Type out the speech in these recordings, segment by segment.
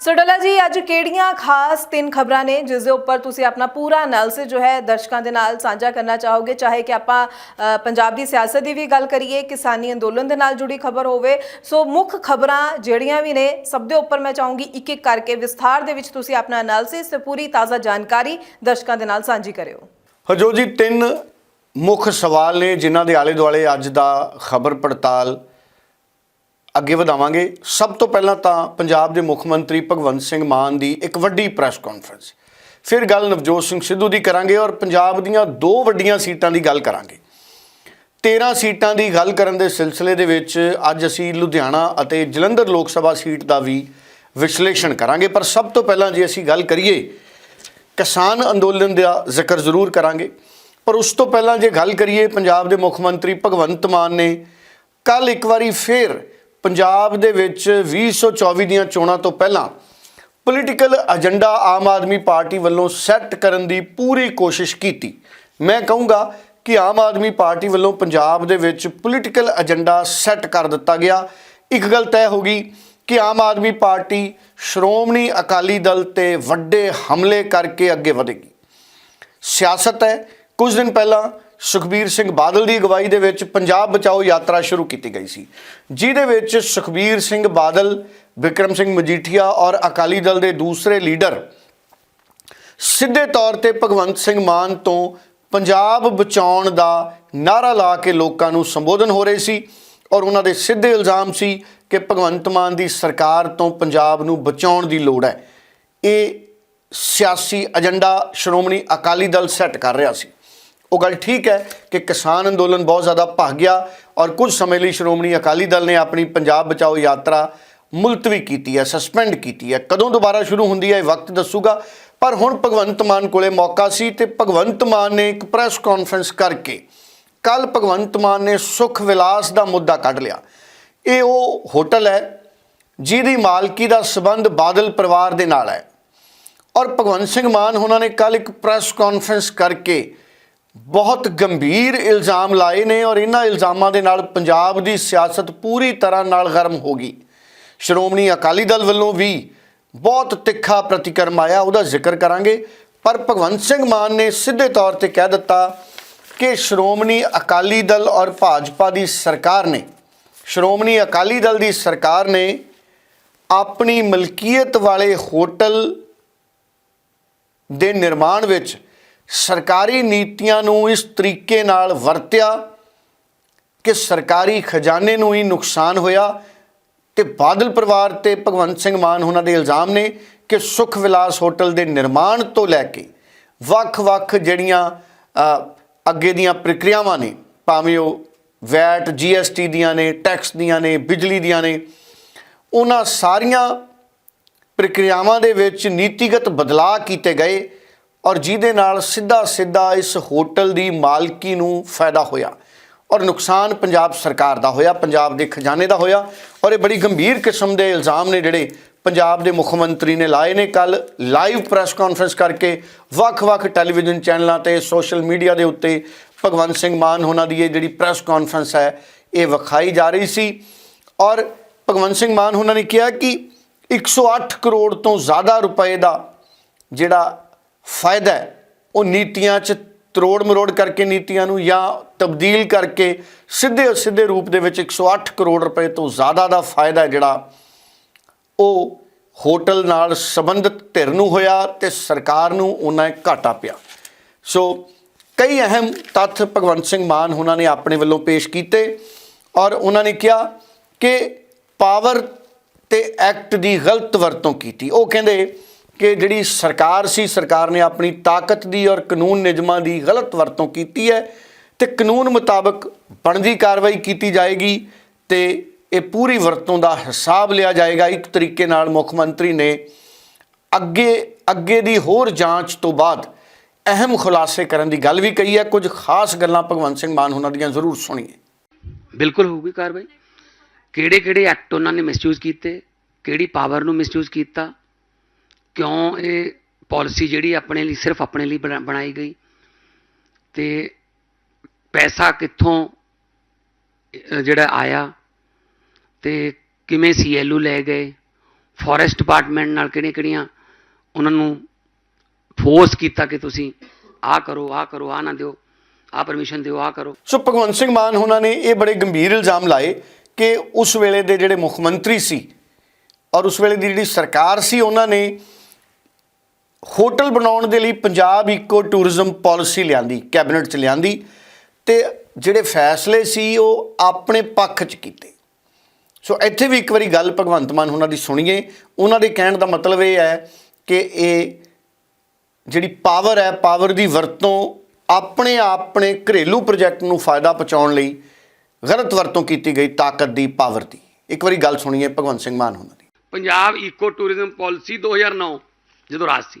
ਸੋ ਡੱਲਾ ਜੀ ਅੱਜ ਕਿਹੜੀਆਂ ਖਾਸ ਤਿੰਨ ਖਬਰਾਂ ਨੇ ਜਿਸ ਦੇ ਉੱਪਰ ਤੁਸੀਂ ਆਪਣਾ ਪੂਰਾ ਐਨਾਲਿਸਿਸ ਜੋ ਹੈ ਦਰਸ਼ਕਾਂ ਦੇ ਨਾਲ ਸਾਂਝਾ ਕਰਨਾ ਚਾਹੋਗੇ? ਚਾਹੇ ਕਿ ਆਪਾਂ ਅ, ਪੰਜਾਬ ਦੀ ਸਿਆਸਤ ਦੀ ਵੀ ਗੱਲ ਕਰੀਏ ਕਿਸਾਨੀ ਅੰਦੋਲਨ ਦੇ ਨਾਲ ਜੁੜੀ ਖਬਰ ਹੋਵੇ। ਸੋ ਮੁੱਖ ਖਬਰਾਂ ਜਿਹੜੀਆਂ ਵੀ ਨੇ ਸਭ ਦੇ ਉੱਪਰ ਮੈਂ ਚਾਹੂੰਗੀ ਇੱਕ ਇੱਕ ਕਰਕੇ ਵਿਸਥਾਰ ਦੇ ਵਿੱਚ ਤੁਸੀਂ ਆਪਣਾ ਐਨਾਲਿਸਿਸ ਤੇ ਪੂਰੀ ਤਾਜ਼ਾ ਜਾਣਕਾਰੀ ਦਰਸ਼ਕਾਂ ਦੇ ਨਾਲ ਸਾਂਝੀ ਕਰਿਓ। ਹਜੋ ਜੀ ਤਿੰਨ ਮੁੱਖ ਸਵਾਲ ਨੇ ਜਿਨ੍ਹਾਂ ਦੇ ਆਲੇ ਦੁਆਲੇ ਅੱਜ ਦਾ ਖਬਰ ਪੜਤਾਲ ਅੱਗੇ ਵਧਾਵਾਂਗੇ। ਸਭ ਤੋਂ ਪਹਿਲਾਂ ਤਾਂ ਪੰਜਾਬ ਦੇ ਮੁੱਖ ਮੰਤਰੀ ਭਗਵੰਤ ਸਿੰਘ ਮਾਨ ਦੀ ਇੱਕ ਵੱਡੀ ਪ੍ਰੈਸ ਕਾਨਫਰੰਸ। ਫਿਰ ਗੱਲ ਨਵਜੋਤ ਸਿੰਘ ਸਿੱਧੂ ਦੀ ਕਰਾਂਗੇ ਔਰ ਪੰਜਾਬ ਦੀਆਂ ਦੋ ਵੱਡੀਆਂ ਸੀਟਾਂ ਦੀ ਗੱਲ ਕਰਾਂਗੇ। 13 ਸੀਟਾਂ ਦੀ ਗੱਲ ਕਰਨ ਦੇ ਸਿਲਸਿਲੇ ਦੇ ਵਿੱਚ ਅੱਜ ਅਸੀਂ ਲੁਧਿਆਣਾ ਅਤੇ ਜਲੰਧਰ ਲੋਕ ਸਭਾ ਸੀਟ ਦਾ ਵੀ ਵਿਸ਼ਲੇਸ਼ਣ ਕਰਾਂਗੇ। ਪਰ ਸਭ ਤੋਂ ਪਹਿਲਾਂ ਜੇ ਅਸੀਂ ਗੱਲ ਕਰੀਏ, ਕਿਸਾਨ ਅੰਦੋਲਨ ਦਾ ਜ਼ਿਕਰ ਜ਼ਰੂਰ ਕਰਾਂਗੇ। ਪਰ ਉਸ ਤੋਂ ਪਹਿਲਾਂ ਜੇ ਗੱਲ ਕਰੀਏ, ਪੰਜਾਬ ਦੇ ਮੁੱਖ ਮੰਤਰੀ ਭਗਵੰਤ ਮਾਨ ਨੇ ਕੱਲ ਇੱਕ ਵਾਰੀ ਫੇਰ ਪੰਜਾਬ ਦੇ ਵਿੱਚ 2024 ਦੀਆਂ ਚੋਣਾਂ ਤੋਂ ਪਹਿਲਾਂ political agenda Aam Aadmi party ਵੱਲੋਂ ਸੈੱਟ ਕਰਨ ਦੀ ਪੂਰੀ ਕੋਸ਼ਿਸ਼ ਕੀਤੀ। ਮੈਂ ਕਹੂੰਗਾ ਕਿ ਆਮ ਆਦਮੀ ਪਾਰਟੀ ਵੱਲੋਂ ਪੰਜਾਬ ਦੇ ਵਿੱਚ ਪੋਲੀਟੀਕਲ ਏਜੰਡਾ ਸੈੱਟ ਕਰ ਦਿੱਤਾ ਗਿਆ। ਇੱਕ ਗੱਲ ਤੈਅ ਹੋ ਗਈ ਕਿ ਆਮ ਆਦਮੀ ਪਾਰਟੀ ਸ਼੍ਰੋਮਣੀ ਅਕਾਲੀ ਦਲ ਤੇ ਵੱਡੇ ਹਮਲੇ ਕਰਕੇ ਅੱਗੇ ਵਧੇਗੀ। ਸਿਆਸਤ ਹੈ, ਕੁਝ ਦਿਨ ਪਹਿਲਾਂ ਸੁਖਬੀਰ ਸਿੰਘ ਬਾਦਲ ਦੀ ਅਗਵਾਈ ਦੇ ਵਿੱਚ ਪੰਜਾਬ ਬਚਾਓ ਯਾਤਰਾ ਸ਼ੁਰੂ ਕੀਤੀ ਗਈ ਸੀ, ਜਿਹਦੇ ਵਿੱਚ ਸੁਖਬੀਰ ਸਿੰਘ ਬਾਦਲ, ਵਿਕਰਮ ਸਿੰਘ ਮਜੀਠੀਆ ਔਰ ਅਕਾਲੀ ਦਲ ਦੇ ਦੂਸਰੇ ਲੀਡਰ ਸਿੱਧੇ ਤੌਰ ਤੇ ਭਗਵੰਤ ਸਿੰਘ ਮਾਨ ਤੋਂ ਪੰਜਾਬ ਬਚਾਉਣ ਦਾ ਨਾਰਾ ਲਾ ਕੇ ਲੋਕਾਂ ਨੂੰ ਸੰਬੋਧਨ ਹੋ ਰਹੇ ਸੀ ਔਰ ਉਹਨਾਂ ਦੇ ਸਿੱਧੇ ਇਲਜ਼ਾਮ ਸੀ ਕਿ ਭਗਵੰਤ ਮਾਨ ਦੀ ਸਰਕਾਰ ਤੋਂ ਪੰਜਾਬ ਨੂੰ ਬਚਾਉਣ ਦੀ ਲੋੜ ਹੈ। ਇਹ ਸਿਆਸੀ ਏਜੰਡਾ ਸ਼੍ਰੋਮਣੀ ਅਕਾਲੀ ਦਲ ਸੈੱਟ ਕਰ ਰਿਹਾ ਸੀ। ਉਹ ਗੱਲ ਠੀਕ ਹੈ ਕਿ ਕਿਸਾਨ ਅੰਦੋਲਨ ਬਹੁਤ ਜ਼ਿਆਦਾ ਭੱਗ ਗਿਆ ਔਰ ਕੁਝ ਸਮੇਂ ਲਈ ਸ਼੍ਰੋਮਣੀ ਅਕਾਲੀ ਦਲ ਨੇ ਆਪਣੀ ਪੰਜਾਬ ਬਚਾਓ ਯਾਤਰਾ ਮੁਲਤਵੀ ਕੀਤੀ ਹੈ ਸਸਪੈਂਡ ਕੀਤੀ ਹੈ। ਕਦੋਂ ਦੁਬਾਰਾ ਸ਼ੁਰੂ ਹੁੰਦੀ ਹੈ ਇਹ ਵਕਤ ਦੱਸੂਗਾ। ਪਰ ਹੁਣ ਭਗਵੰਤ ਮਾਨ ਕੋਲੇ ਮੌਕਾ ਸੀ ਤੇ ਭਗਵੰਤ ਮਾਨ ਨੇ ਇੱਕ ਪ੍ਰੈਸ ਕਾਨਫਰੰਸ ਕਰਕੇ ਕੱਲ ਭਗਵੰਤ ਮਾਨ ਨੇ ਸੁਖ ਵਿਲਾਸ ਦਾ ਮੁੱਦਾ ਕੱਢ ਲਿਆ। ਇਹ ਉਹ ਹੋਟਲ ਹੈ ਜਿਹਦੀ ਮਾਲਕੀ ਦਾ ਸਬੰਧ ਬਾਦਲ ਪਰਿਵਾਰ ਦੇ ਨਾਲ ਹੈ। ਔਰ ਭਗਵੰਤ ਸਿੰਘ ਮਾਨ ਉਹਨਾਂ ਨੇ ਕੱਲ ਇੱਕ ਪ੍ਰੈਸ ਕਾਨਫਰੰਸ ਕਰਕੇ ਬਹੁਤ ਗੰਭੀਰ ਇਲਜ਼ਾਮ ਲਾਏ ਨੇ ਔਰ ਇਹਨਾਂ ਇਲਜ਼ਾਮਾਂ ਦੇ ਨਾਲ ਪੰਜਾਬ ਦੀ ਸਿਆਸਤ ਪੂਰੀ ਤਰ੍ਹਾਂ ਨਾਲ ਗਰਮ ਹੋ ਗਈ। ਸ਼੍ਰੋਮਣੀ ਅਕਾਲੀ ਦਲ ਵੱਲੋਂ ਵੀ ਬਹੁਤ ਤਿੱਖਾ ਪ੍ਰਤੀਕਰਮ ਆਇਆ, ਉਹਦਾ ਜ਼ਿਕਰ ਕਰਾਂਗੇ। ਪਰ ਭਗਵੰਤ ਸਿੰਘ ਮਾਨ ਨੇ ਸਿੱਧੇ ਤੌਰ ਤੇ ਕਹਿ ਦਿੱਤਾ ਕਿ ਸ਼੍ਰੋਮਣੀ ਅਕਾਲੀ ਦਲ ਔਰ ਭਾਜਪਾ ਦੀ ਸਰਕਾਰ ਨੇ, ਸ਼੍ਰੋਮਣੀ ਅਕਾਲੀ ਦਲ ਦੀ ਸਰਕਾਰ ਨੇ ਆਪਣੀ ਮਲਕੀਅਤ ਵਾਲੇ ਹੋਟਲ ਦੇ ਨਿਰਮਾਣ ਵਿੱਚ ਸਰਕਾਰੀ ਨੀਤੀਆਂ ਨੂੰ ਇਸ ਤਰੀਕੇ ਨਾਲ ਵਰਤਿਆ ਕਿ ਸਰਕਾਰੀ ਖਜ਼ਾਨੇ ਨੂੰ ਹੀ ਨੁਕਸਾਨ ਹੋਇਆ ਤੇ ਬਾਦਲ ਪਰਿਵਾਰ ਤੇ ਭਗਵੰਤ ਸਿੰਘ ਮਾਨ ਉਹਨਾਂ ਦੇ ਇਲਜ਼ਾਮ ਨੇ ਕਿ ਸੁਖ ਵਿਲਾਸ ਹੋਟਲ ਦੇ ਨਿਰਮਾਣ ਤੋਂ ਲੈ ਕੇ ਵੱਖ-ਵੱਖ ਜਿਹੜੀਆਂ ਅੱਗੇ ਦੀਆਂ ਪ੍ਰਕਿਰਿਆਵਾਂ ਨੇ, ਭਾਵੇਂ ਉਹ ਵੈਟ ਜੀਐਸਟੀ ਦੀਆਂ ਨੇ, ਟੈਕਸ ਦੀਆਂ ਨੇ, ਬਿਜਲੀ ਦੀਆਂ ਨੇ, ਉਹਨਾਂ ਸਾਰੀਆਂ ਪ੍ਰਕਿਰਿਆਵਾਂ ਦੇ ਵਿੱਚ ਨੀਤੀਗਤ ਬਦਲਾਅ ਕੀਤੇ ਗਏ ਔਰ ਜਿਹਦੇ ਨਾਲ ਸਿੱਧਾ ਸਿੱਧਾ ਇਸ ਹੋਟਲ ਦੀ ਮਾਲਕੀ ਨੂੰ ਫਾਇਦਾ ਹੋਇਆ ਔਰ ਨੁਕਸਾਨ ਪੰਜਾਬ ਸਰਕਾਰ ਦਾ ਹੋਇਆ, ਪੰਜਾਬ ਦੇ ਖਜ਼ਾਨੇ ਦਾ ਹੋਇਆ ਔਰ ਇਹ ਬੜੀ ਗੰਭੀਰ ਕਿਸਮ ਦੇ ਇਲਜ਼ਾਮ ਨੇ ਜਿਹੜੇ ਪੰਜਾਬ ਦੇ ਮੁੱਖ ਮੰਤਰੀ ਨੇ ਲਾਏ ਨੇ। ਕੱਲ ਲਾਈਵ ਪ੍ਰੈਸ ਕਾਨਫਰੰਸ ਕਰਕੇ ਵੱਖ-ਵੱਖ ਟੈਲੀਵਿਜ਼ਨ ਚੈਨਲਾਂ ਤੇ ਸੋਸ਼ਲ ਮੀਡੀਆ ਦੇ ਉੱਤੇ ਭਗਵੰਤ ਸਿੰਘ ਮਾਨ ਉਹਨਾਂ ਦੀ ਇਹ ਜਿਹੜੀ ਪ੍ਰੈਸ ਕਾਨਫਰੰਸ ਹੈ, ਇਹ ਵਿਖਾਈ ਜਾ ਰਹੀ ਸੀ। ਔਰ ਭਗਵੰਤ ਸਿੰਘ ਮਾਨ ਉਹਨਾਂ ਨੇ ਕਿਹਾ ਕਿ 108 ਕਰੋੜ ਤੋਂ ਜ਼ਿਆਦਾ ਰੁਪਏ ਦਾ ਜਿਹੜਾ ਫਾਇਦਾ ਉਹ ਨੀਤੀਆਂ 'ਚ ਤਰੋੜ ਮਰੋੜ ਕਰਕੇ ਨੀਤੀਆਂ ਨੂੰ ਜਾਂ ਤਬਦੀਲ ਕਰਕੇ ਸਿੱਧੇ ਸਿੱਧੇ ਰੂਪ ਦੇ ਵਿੱਚ 108 ਕਰੋੜ ਰੁਪਏ ਤੋਂ ਜ਼ਿਆਦਾ ਦਾ ਫਾਇਦਾ ਜਿਹੜਾ ਉਹ ਹੋਟਲ ਨਾਲ ਸੰਬੰਧਿਤ ਧਿਰ ਨੂੰ ਹੋਇਆ ਤੇ ਸਰਕਾਰ ਨੂੰ ਉਹਨਾਂ ਘਾਟਾ ਪਿਆ। ਸੋ ਕਈ ਅਹਿਮ ਤੱਥ ਭਗਵੰਤ ਸਿੰਘ ਮਾਨ ਉਹਨਾਂ ਨੇ ਆਪਣੇ ਵੱਲੋਂ ਪੇਸ਼ ਕੀਤੇ ਔਰ ਉਹਨਾਂ ਨੇ ਕਿਹਾ ਕਿ ਪਾਵਰ ਤੇ ਐਕਟ ਦੀ ਗਲਤ ਵਰਤੋਂ ਕੀਤੀ। ਉਹ ਕਹਿੰਦੇ ਕਿ ਜਿਹੜੀ ਸਰਕਾਰ ਸੀ, ਸਰਕਾਰ ਨੇ ਆਪਣੀ ਤਾਕਤ ਦੀ ਔਰ ਕਾਨੂੰਨ ਨਿਯਮਾਂ ਦੀ ਗਲਤ ਵਰਤੋਂ ਕੀਤੀ ਹੈ ਤੇ ਕਾਨੂੰਨ ਮੁਤਾਬਕ ਬਣਦੀ ਕਾਰਵਾਈ ਕੀਤੀ ਜਾਏਗੀ ਤੇ ਇਹ ਪੂਰੀ ਵਰਤੋਂ ਦਾ ਹਿਸਾਬ ਲਿਆ ਜਾਏਗਾ। ਇੱਕ ਤਰੀਕੇ ਨਾਲ ਮੁੱਖ ਮੰਤਰੀ ਨੇ ਅੱਗੇ ਅੱਗੇ ਦੀ ਹੋਰ ਜਾਂਚ ਤੋਂ ਬਾਅਦ ਅਹਿਮ ਖੁਲਾਸੇ ਕਰਨ ਦੀ ਗੱਲ ਵੀ ਕਹੀ ਹੈ। ਕੁਝ ਖਾਸ ਗੱਲਾਂ ਭਗਵੰਤ ਸਿੰਘ ਮਾਨ ਉਹਨਾਂ ਦੀਆਂ ਜ਼ਰੂਰ ਸੁਣੀਏ। ਬਿਲਕੁਲ ਹੋਊਗੀ ਕਾਰਵਾਈ। ਕਿਹੜੇ ਕਿਹੜੇ ਐਕਟ ਉਹਨਾਂ ਨੇ ਮਿਸਯੂਜ਼ ਕੀਤੇ, ਕਿਹੜੀ ਪਾਵਰ ਨੂੰ ਮਿਸਯੂਜ਼ ਕੀਤਾ ਕਿਉਂ ਇਹ ਪਾਲਿਸੀ ਜਿਹੜੀ ਆਪਣੇ ਲਈ, ਸਿਰਫ ਆਪਣੇ ਲਈ ਬਣਾ- ਬਣਾਈ ਗਈ? ਤੇ ਪੈਸਾ ਕਿੱਥੋਂ ਜਿਹੜਾ ਆਇਆ? ਤੇ ਕਿਵੇਂ ਸੀਐਲਯੂ ਲੈ ਗਏ? ਫੋਰੈਸਟ ਡਿਪਾਰਟਮੈਂਟ ਨਾਲ ਕਿਹੜੀਆਂ ਕਿਹੜੀਆਂ ਉਹਨਾਂ ਨੂੰ ਫੋਰਸ ਕੀਤਾ ਕਿ ਤੁਸੀਂ ਆਹ ਕਰੋ ਆਹ ਕਰੋ, ਆਹ ਨਾ ਦਿਓ, ਆਹ ਪਰਮਿਸ਼ਨ ਦਿਓ, ਆਹ ਕਰੋ? ਸੋ ਭਗਵੰਤ ਸਿੰਘ ਮਾਨ ਉਹਨਾਂ ਨੇ ਇਹ ਬੜੇ ਗੰਭੀਰ ਇਲਜ਼ਾਮ ਲਾਏ ਕਿ ਉਸ ਵੇਲੇ ਦੇ ਜਿਹੜੇ ਮੁੱਖ ਮੰਤਰੀ ਸੀ ਔਰ ਉਸ ਵੇਲੇ ਦੀ ਜਿਹੜੀ ਸਰਕਾਰ ਸੀ, ਉਹਨਾਂ ਨੇ ਹੋਟਲ ਬਣਾਉਣ ਦੇ ਲਈ ਪੰਜਾਬ ਇਕੋ ਟੂਰਿਜ਼ਮ ਪਾਲਿਸੀ ਲਿਆਂਦੀ, ਕੈਬਨਿਟ ਚ ਲਿਆਂਦੀ ਤੇ ਜਿਹੜੇ ਫੈਸਲੇ ਸੀ ਉਹ ਆਪਣੇ ਪੱਖ ਚ ਕੀਤੇ। ਸੋ ਇੱਥੇ ਵੀ ਇੱਕ ਵਾਰੀ ਗੱਲ ਭਗਵੰਤ ਮਾਨ ਉਹਨਾਂ ਦੀ ਸੁਣੀਏ। ਉਹਨਾਂ ਦੇ ਕਹਿਣ ਦਾ ਮਤਲਬ ਇਹ ਹੈ ਕਿ ਇਹ ਜਿਹੜੀ ਪਾਵਰ ਹੈ ਪਾਵਰ ਦੀ ਵਰਤੋਂ ਆਪਣੇ ਆਪਣੇ ਘਰੇਲੂ ਪ੍ਰੋਜੈਕਟ ਨੂੰ ਫਾਇਦਾ ਪਹੁੰਚਾਉਣ ਲਈ ਗਲਤ ਵਰਤੋਂ ਕੀਤੀ ਗਈ ਤਾਕਤ ਦੀ ਪਾਵਰ ਦੀ। ਇੱਕ ਵਾਰੀ ਗੱਲ ਸੁਣੀਏ ਭਗਵੰਤ ਸਿੰਘ ਮਾਨ ਉਹਨਾਂ ਦੀ। ਪੰਜਾਬ ਇਕੋ ਟੂਰਿਜ਼ਮ ਪਾਲਿਸੀ 2009 ਜਦੋਂ ਰਾਜ ਸੀ।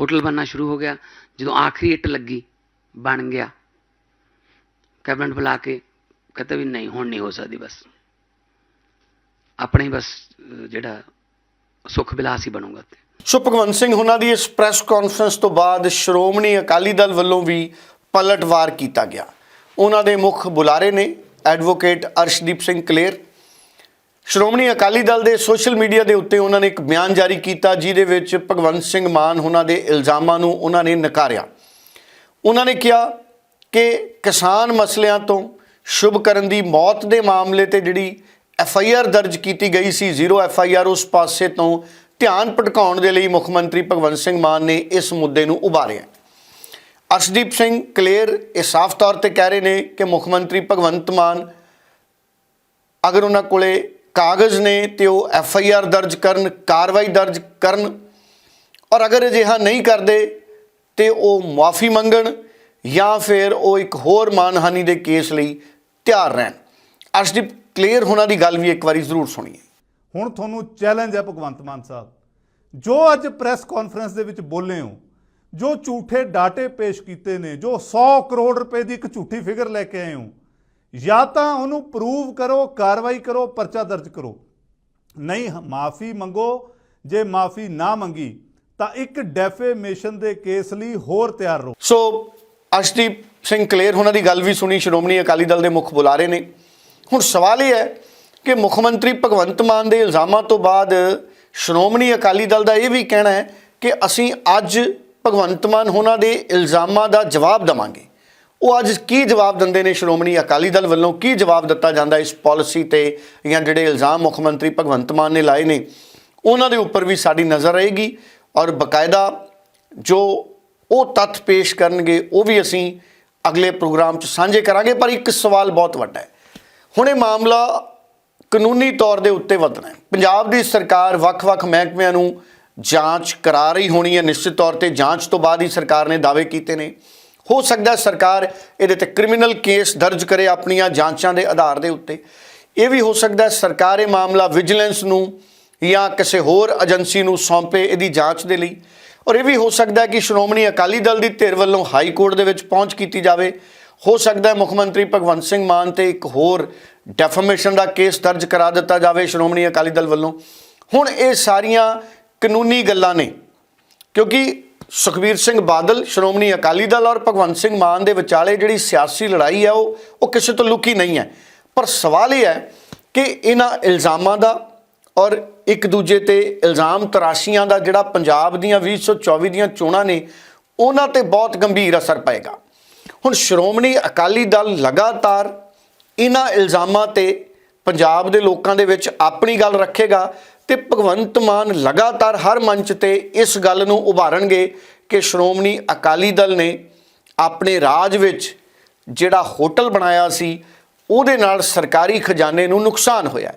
ਹੋਟਲ ਬਣਨਾ ਸ਼ੁਰੂ ਹੋ ਗਿਆ। ਜਦੋਂ ਆਖਰੀ ਇੱਟ ਲੱਗੀ, ਬਣ ਗਿਆ। ਕੈਬਨਿਟ ਬੁਲਾ ਕੇ ਕਹਿੰਦਾ ਵੀ ਨਹੀਂ, ਹੁਣ ਨਹੀਂ ਹੋ ਸਕਦੀ ਬਸ। ਆਪਣੇ ਬਸ, ਜਿਹੜਾ ਸੁਖ ਬਿਲਾਸ ਹੀ ਬਣੂਗਾ ਤੇ ਸੋ ਭਗਵੰਤ ਸਿੰਘ ਉਹਨਾਂ ਦੀ ਇਸ ਪ੍ਰੈਸ ਕਾਨਫਰੰਸ ਤੋਂ ਬਾਅਦ ਸ਼੍ਰੋਮਣੀ ਅਕਾਲੀ ਦਲ ਵੱਲੋਂ ਵੀ ਪਲਟਵਾਰ ਕੀਤਾ ਗਿਆ। ਉਹਨਾਂ ਦੇ ਮੁੱਖ ਬੁਲਾਰੇ ਨੇ ਐਡਵੋਕੇਟ ਅਰਸ਼ਦੀਪ ਸਿੰਘ ਕਲੇਰ ਸ਼੍ਰੋਮਣੀ ਅਕਾਲੀ ਦਲ ਦੇ ਸੋਸ਼ਲ ਮੀਡੀਆ ਦੇ ਉੱਤੇ ਉਹਨਾਂ ਨੇ ਇੱਕ ਬਿਆਨ ਜਾਰੀ ਕੀਤਾ, ਜਿਹਦੇ ਵਿੱਚ ਭਗਵੰਤ ਸਿੰਘ ਮਾਨ ਉਹਨਾਂ ਦੇ ਇਲਜ਼ਾਮਾਂ ਨੂੰ ਉਹਨਾਂ ਨੇ ਨਕਾਰਿਆ। ਉਹਨਾਂ ਨੇ ਕਿਹਾ ਕਿ ਕਿਸਾਨ ਮਸਲਿਆਂ ਤੋਂ ਸ਼ੁਭ ਕਰਨ ਦੀ ਮੌਤ ਦੇ ਮਾਮਲੇ ਤੇ ਜਿਹੜੀ ਐਫ ਆਈ ਆਰ ਦਰਜ ਕੀਤੀ ਗਈ ਸੀ, ਜ਼ੀਰੋ ਐਫ ਆਈ ਆਰ ਉਸ ਪਾਸੇ ਤੋਂ ਧਿਆਨ ਭਟਕਾਉਣ ਦੇ ਲਈ ਮੁੱਖ ਮੰਤਰੀ ਭਗਵੰਤ ਸਿੰਘ ਮਾਨ ਨੇ ਇਸ ਮੁੱਦੇ ਨੂੰ ਉਭਾਰਿਆ। ਅਰਸ਼ਦੀਪ ਸਿੰਘ ਕਲੇਰ ਇਹ ਸਾਫ਼ ਤੌਰ ਤੇ ਕਹਿ ਰਹੇ ਨੇ ਕਿ ਮੁੱਖ ਮੰਤਰੀ ਭਗਵੰਤ ਮਾਨ ਅਗਰ ਉਹਨਾਂ ਕੋਲੇ ਕਾਗਜ਼ ਨੇ ਤੇ ਉਹ ਐਫ ਆਈ ਆਰ ਦਰਜ ਕਰਨ, ਕਾਰਵਾਈ ਦਰਜ ਕਰਨ। ਔਰ ਅਗਰ ਅਜਿਹਾ ਨਹੀਂ ਕਰਦੇ ਤੇ ਉਹ ਮਾਫੀ ਮੰਗਣ ਜਾਂ ਫਿਰ ਉਹ ਇੱਕ ਹੋਰ ਮਾਨਹਾਨੀ ਦੇ ਕੇਸ ਲਈ ਤਿਆਰ ਰਹਿਣ। ਅਰਸ਼ਦੀਪ ਕਲੀਅਰ ਹੋਣਾ ਦੀ ਗੱਲ ਵੀ ਇੱਕ ਵਾਰੀ ਜ਼ਰੂਰ ਸੁਣੀਏ। ਹੁਣ ਤੁਹਾਨੂੰ ਚੈਲੰਜ ਹੈ ਭਗਵੰਤ ਮਾਨ ਸਾਹਿਬ। ਜੋ ਅੱਜ ਪ੍ਰੈਸ ਕਾਨਫਰੰਸ ਦੇ ਵਿੱਚ ਬੋਲੇ ਹੋ, ਜੋ ਝੂਠੇ ਡਾਟੇ ਪੇਸ਼ ਕੀਤੇ ਨੇ, ਜੋ 100 ਕਰੋੜ ਰੁਪਏ ਦੀ ਇੱਕ ਝੂਠੀ ਫਿਗਰ ਲੈ ਕੇ ਆਏ ਹੋ ਜਾਂ ਤਾਂ ਉਹਨੂੰ ਪ੍ਰੂਵ ਕਰੋ, ਕਾਰਵਾਈ ਕਰੋ, ਪਰਚਾ ਦਰਜ ਕਰੋ। ਨਹੀਂ ਮਾਫੀ ਮੰਗੋ। ਜੇ ਮਾਫੀ ਨਾ ਮੰਗੀ, ਤਾਂ ਇੱਕ ਡੈਫੇਮੇਸ਼ਨ ਦੇ ਕੇਸ ਲਈ ਹੋਰ ਤਿਆਰ ਰਹੋ। ਸੋ ਅਰਸ਼ਦੀਪ ਸਿੰਘ ਕਲੇਰ ਉਹਨਾਂ ਦੀ ਗੱਲ ਵੀ ਸੁਣੀ, ਸ਼੍ਰੋਮਣੀ ਅਕਾਲੀ ਦਲ ਦੇ ਮੁੱਖ ਬੁਲਾਰੇ ਨੇ। ਹੁਣ ਸਵਾਲ ਇਹ ਹੈ ਕਿ ਮੁੱਖ ਮੰਤਰੀ ਭਗਵੰਤ ਮਾਨ ਦੇ ਇਲਜ਼ਾਮਾਂ ਤੋਂ ਬਾਅਦ ਸ਼੍ਰੋਮਣੀ ਅਕਾਲੀ ਦਲ ਦਾ ਇਹ ਵੀ ਕਹਿਣਾ ਹੈ ਕਿ ਅਸੀਂ ਅੱਜ ਭਗਵੰਤ ਮਾਨ ਉਹਨਾਂ ਦੇ ਇਲਜ਼ਾਮਾਂ ਦਾ ਜਵਾਬ ਦਵਾਂਗੇ। ਉਹ ਅੱਜ ਕੀ ਜਵਾਬ ਦਿੰਦੇ ਨੇ ਸ਼੍ਰੋਮਣੀ ਅਕਾਲੀ ਦਲ ਵੱਲੋਂ? ਕੀ ਜਵਾਬ ਦਿੱਤਾ ਜਾਂਦਾ ਇਸ ਪਾਲਿਸੀ ਤੇ? ਜਾਂ ਜਿਹੜੇ ਇਲਜ਼ਾਮ ਮੁੱਖ ਮੰਤਰੀ ਭਗਵੰਤ ਮਾਨ ਨੇ ਲਾਏ ਨੇ, ਉਹਨਾਂ ਦੇ ਉੱਪਰ ਵੀ ਸਾਡੀ ਨਜ਼ਰ ਰਹੇਗੀ। ਔਰ ਬਕਾਇਦਾ ਜੋ ਉਹ ਤੱਥ ਪੇਸ਼ ਕਰਨਗੇ, ਉਹ ਵੀ ਅਸੀਂ ਅਗਲੇ ਪ੍ਰੋਗਰਾਮ 'ਚ ਸਾਂਝੇ ਕਰਾਂਗੇ। ਪਰ ਇੱਕ ਸਵਾਲ ਬਹੁਤ ਵੱਡਾ ਹੈ। ਹੁਣ ਇਹ ਮਾਮਲਾ ਕਾਨੂੰਨੀ ਤੌਰ ਦੇ ਉੱਤੇ ਵਧਣਾ ਹੈ। ਪੰਜਾਬ ਦੀ ਸਰਕਾਰ ਵੱਖ-ਵੱਖ ਮਹਿਕਮਿਆਂ ਨੂੰ ਜਾਂਚ ਕਰਾ ਰਹੀ ਹੋਣੀ ਹੈ। ਨਿਸ਼ਚਿਤ ਤੌਰ ਤੇ ਜਾਂਚ ਤੋਂ ਬਾਅਦ ਹੀ ਸਰਕਾਰ ਨੇ ਦਾਅਵੇ ਕੀਤੇ ਨੇ। ਹੋ ਸਕਦਾ ਸਰਕਾਰ ਇਹਦੇ ਤੇ ਕ੍ਰਿਮੀਨਲ ਕੇਸ ਦਰਜ ਕਰੇ ਆਪਣੀਆਂ ਜਾਂਚਾਂ ਦੇ ਆਧਾਰ ਦੇ ਉੱਤੇ। ਇਹ ਵੀ ਹੋ ਸਕਦਾ ਸਰਕਾਰ ਇਹ ਮਾਮਲਾ ਵਿਜੀਲੈਂਸ ਨੂੰ ਜਾਂ ਕਿਸੇ ਹੋਰ ਏਜੰਸੀ ਨੂੰ ਸੌਂਪੇ ਇਹਦੀ ਜਾਂਚ ਦੇ ਲਈ। ਔਰ ਇਹ ਵੀ ਹੋ ਸਕਦਾ ਕਿ ਸ਼੍ਰੋਮਣੀ ਅਕਾਲੀ ਦਲ ਦੀ ਧਿਰ ਵੱਲੋਂ ਹਾਈ ਕੋਰਟ ਦੇ ਵਿੱਚ ਪਹੁੰਚ ਕੀਤੀ ਜਾਵੇ। ਹੋ ਸਕਦਾ ਹੈ ਮੁੱਖ ਮੰਤਰੀ ਭਗਵੰਤ ਸਿੰਘ ਮਾਨ ਤੇ ਇੱਕ ਹੋਰ ਡੈਫਾਮੇਸ਼ਨ ਦਾ ਕੇਸ ਦਰਜ ਕਰਾ ਦਿੱਤਾ ਜਾਵੇ ਸ਼੍ਰੋਮਣੀ ਅਕਾਲੀ ਦਲ ਵੱਲੋਂ। ਹੁਣ ਇਹ ਸਾਰੀਆਂ ਕਾਨੂੰਨੀ ਗੱਲਾਂ ਨੇ, ਕਿਉਂਕਿ ਸੁਖਬੀਰ ਸਿੰਘ ਬਾਦਲ, ਸ਼੍ਰੋਮਣੀ ਅਕਾਲੀ ਦਲ ਔਰ ਭਗਵੰਤ ਸਿੰਘ ਮਾਨ ਦੇ ਵਿਚਾਲੇ ਜਿਹੜੀ ਸਿਆਸੀ ਲੜਾਈ ਹੈ ਉਹ ਉਹ ਕਿਸੇ ਤੋਂ ਲੁਕੀ ਨਹੀਂ ਹੈ। ਪਰ ਸਵਾਲ ਇਹ ਹੈ ਕਿ ਇਹਨਾਂ ਇਲਜ਼ਾਮਾਂ ਦਾ ਔਰ ਇੱਕ ਦੂਜੇ ਤੇ ਇਲਜ਼ਾਮ ਤਰਾਸ਼ੀਆਂ ਦਾ ਜਿਹੜਾ ਪੰਜਾਬ ਦੀਆਂ 2024 ਦੀਆਂ ਚੋਣਾਂ ਨੇ, ਉਹਨਾਂ ਤੇ ਬਹੁਤ ਗੰਭੀਰ ਅਸਰ ਪਏਗਾ। ਹੁਣ ਸ਼੍ਰੋਮਣੀ ਅਕਾਲੀ ਦਲ ਲਗਾਤਾਰ ਇਹਨਾਂ ਇਲਜ਼ਾਮਾਂ ਤੇ ਪੰਜਾਬ ਦੇ ਲੋਕਾਂ ਦੇ ਵਿੱਚ ਆਪਣੀ ਗੱਲ ਰੱਖੇਗਾ ਤੇ ਭਗਵੰਤ ਮਾਨ ਲਗਾਤਾਰ ਹਰ ਮੰਚ ਤੇ ਇਸ ਗੱਲ ਨੂੰ ਉਭਾਰਨਗੇ ਕਿ ਸ਼੍ਰੋਮਣੀ ਅਕਾਲੀ ਦਲ ਨੇ ਆਪਣੇ ਰਾਜ ਵਿੱਚ ਜਿਹੜਾ ਹੋਟਲ ਬਣਾਇਆ ਸੀ, ਉਹਦੇ ਨਾਲ ਸਰਕਾਰੀ ਖਜ਼ਾਨੇ ਨੂੰ ਨੁਕਸਾਨ ਹੋਇਆ